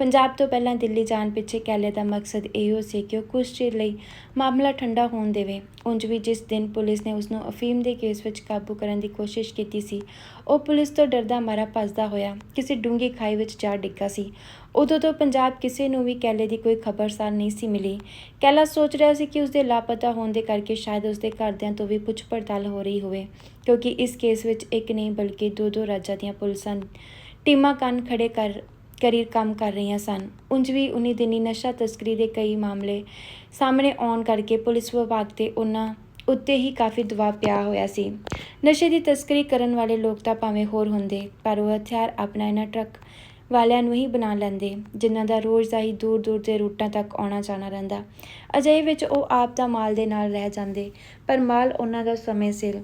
ਪੰਜਾਬ ਤੋਂ ਪਹਿਲਾਂ ਦਿੱਲੀ ਜਾਣ ਪਿੱਛੇ ਕੈਲੇ ਦਾ ਮਕਸਦ ਇਹੋ ਸੀ ਕਿ ਉਹ ਕੁਝ ਚਿਰ ਲਈ ਮਾਮਲਾ ਠੰਡਾ ਹੋਣ ਦੇਵੇ। ਉਂਝ ਵੀ ਜਿਸ ਦਿਨ ਪੁਲਿਸ ਨੇ ਉਸ ਨੂੰ ਅਫੀਮ ਦੇ ਕੇਸ ਵਿੱਚ ਕਾਬੂ ਕਰਨ ਦੀ ਕੋਸ਼ਿਸ਼ ਕੀਤੀ ਸੀ, ਉਹ ਪੁਲਿਸ ਤੋਂ ਡਰਦਾ ਮਾਰਾ ਭੱਜਦਾ ਹੋਇਆ, ਕਿਸੇ ਡੂੰਘੀ ਖਾਈ ਵਿੱਚ ਜਾ ਡਿੱਗਾ ਸੀ। ਉਦੋਂ ਤੋਂ ਪੰਜਾਬ ਕਿਸੇ ਨੂੰ ਵੀ ਕੈਲੇ ਦੀ ਕੋਈ ਖਬਰਸਾਰ ਨਹੀਂ ਸੀ ਮਿਲੀ। ਕੈਲਾ ਸੋਚ ਰਿਹਾ ਸੀ ਕਿ ਉਸਦੇ ਲਾਪਤਾ ਹੋਣ ਦੇ ਕਰਕੇ ਸ਼ਾਇਦ ਉਸਦੇ ਘਰਦਿਆਂ ਤੋਂ ਵੀ ਪੁੱਛ ਪੜਤਾਲ ਹੋ ਰਹੀ ਹੋਵੇ, ਕਿਉਂਕਿ ਇਸ ਕੇਸ ਵਿੱਚ ਇੱਕ ਨਹੀਂ ਬਲਕਿ ਦੋ ਦੋ ਰਾਜਾਂ ਦੀਆਂ ਪੁਲਿਸਾਂ ਟੀਮਾਂ ਕੰਨ ਖੜੇ ਕਰ ਕਰੀਰ ਕੰਮ ਕਰ ਰਹੀਆਂ ਸਨ। ਉਂਝ ਵੀ ਉਨੀ ਦਿਨੀ ਨਸ਼ਾ ਤਸਕਰੀ ਦੇ ਕਈ ਮਾਮਲੇ ਸਾਹਮਣੇ ਆਉਣ ਕਰਕੇ ਪੁਲਿਸ ਵਿਭਾਗ ਤੇ ਉਹਨਾਂ ਉੱਤੇ ਹੀ ਕਾਫੀ ਦਬਾਅ ਪਿਆ ਹੋਇਆ ਸੀ। ਨਸ਼ੇ ਦੀ ਤਸਕਰੀ ਕਰਨ ਵਾਲੇ ਲੋਕ ਤਾਂ ਭਾਵੇਂ ਹੋਰ ਹੁੰਦੇ, ਪਰ ਉਹ ਹਥਿਆਰ ਆਪਣਾ ਇਹਨਾਂ ਟਰੱਕ ਵਾਲਿਆਂ ਨੂੰ ਹੀ ਬਣਾ ਲੈਂਦੇ, ਜਿਨ੍ਹਾਂ ਦਾ ਰੋਜ਼ ਦਾ ਹੀ ਦੂਰ ਦੂਰ ਦੇ ਰੂਟਾਂ ਤੱਕ ਆਉਣਾ ਜਾਣਾ ਰਹਿੰਦਾ। ਅਜਿਹੇ ਵਿੱਚ ਉਹ ਆਪ ਦਾ ਮਾਲ ਦੇ ਨਾਲ ਰਹਿ ਜਾਂਦੇ, ਪਰ ਮਾਲ ਉਹਨਾਂ ਦਾ ਸਮੇਂ ਸਿਰ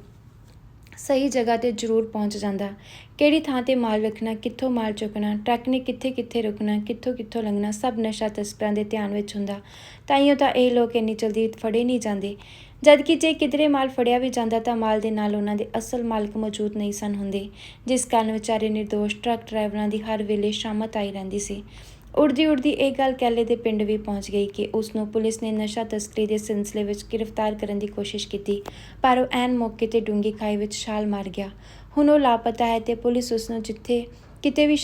ਸਹੀ ਜਗ੍ਹਾ ਤੇ ਜ਼ਰੂਰ ਪਹੁੰਚ ਜਾਂਦਾ। ਕਿਹੜੀ ਥਾਂ ਤੇ ਮਾਲ ਰੱਖਣਾ ਕਿੱਥੋਂ ਮਾਲ ਚੁੱਕਣਾ, ਟਰੱਕ ਨੇ ਕਿੱਥੇ ਕਿੱਥੇ ਰੁਕਣਾ, ਕਿੱਥੋਂ ਕਿੱਥੋਂ ਲੰਘਣਾ, ਸਭ ਨਸ਼ਾ ਤਸਕਰਾਂ ਦੇ ਧਿਆਨ ਵਿੱਚ ਹੁੰਦਾ। ਤਾਈਓ ਤਾਂ ਇਹ ਲੋਕ ਇੰਨੀ ਜਲਦੀ ਫੜੇ ਨਹੀਂ ਜਾਂਦੇ। ਜਦਕਿ ਜੇ ਕਿਧਰੇ ਮਾਲ ਫੜਿਆ ਵੀ ਜਾਂਦਾ ਤਾਂ ਮਾਲ ਦੇ ਨਾਲ ਉਹਨਾਂ ਦੇ ਅਸਲ ਮਾਲਕ ਮੌਜੂਦ ਨਹੀਂ ਸਨ ਹੁੰਦੇ, ਜਿਸ ਕਾਰਨ ਵਿਚਾਰੇ ਨਿਰਦੋਸ਼ ਟਰੱਕ ਡਰਾਈਵਰਾਂ ਦੀ ਹਰ ਵੇਲੇ ਸ਼ਾਮਤ ਆਈ ਰਹਿੰਦੀ ਸੀ। ਉੜਦੀ ਉੜਦੀ ਇਹ ਗੱਲ ਕੈਲੇ ਦੇ ਪਿੰਡ ਵੀ ਪਹੁੰਚ ਗਈ ਕਿ ਉਸ ਨੂੰ ਪੁਲਿਸ ਨੇ ਨਸ਼ਾ ਤਸਕਰੀ ਦੇ ਸਿਲਸਿਲੇ ਵਿੱਚ ਗ੍ਰਿਫਤਾਰ ਕਰਨ ਦੀ ਕੋਸ਼ਿਸ਼ ਕੀਤੀ, ਪਰ ਉਹ ਐਨ ਮੌਕੇ ਤੇ ਡੂੰਗੀ ਖਾਈ ਵਿੱਚ ਛਾਲ ਮਾਰ ਗਿਆ। ਹੁਣ ਉਹ ਲਾਪਤਾ ਹੈ ਤੇ ਪੁਲਿਸ ਉਸ ਨੂੰ ਜਿੱਥੇ ਕਿਤੇ ਵੀ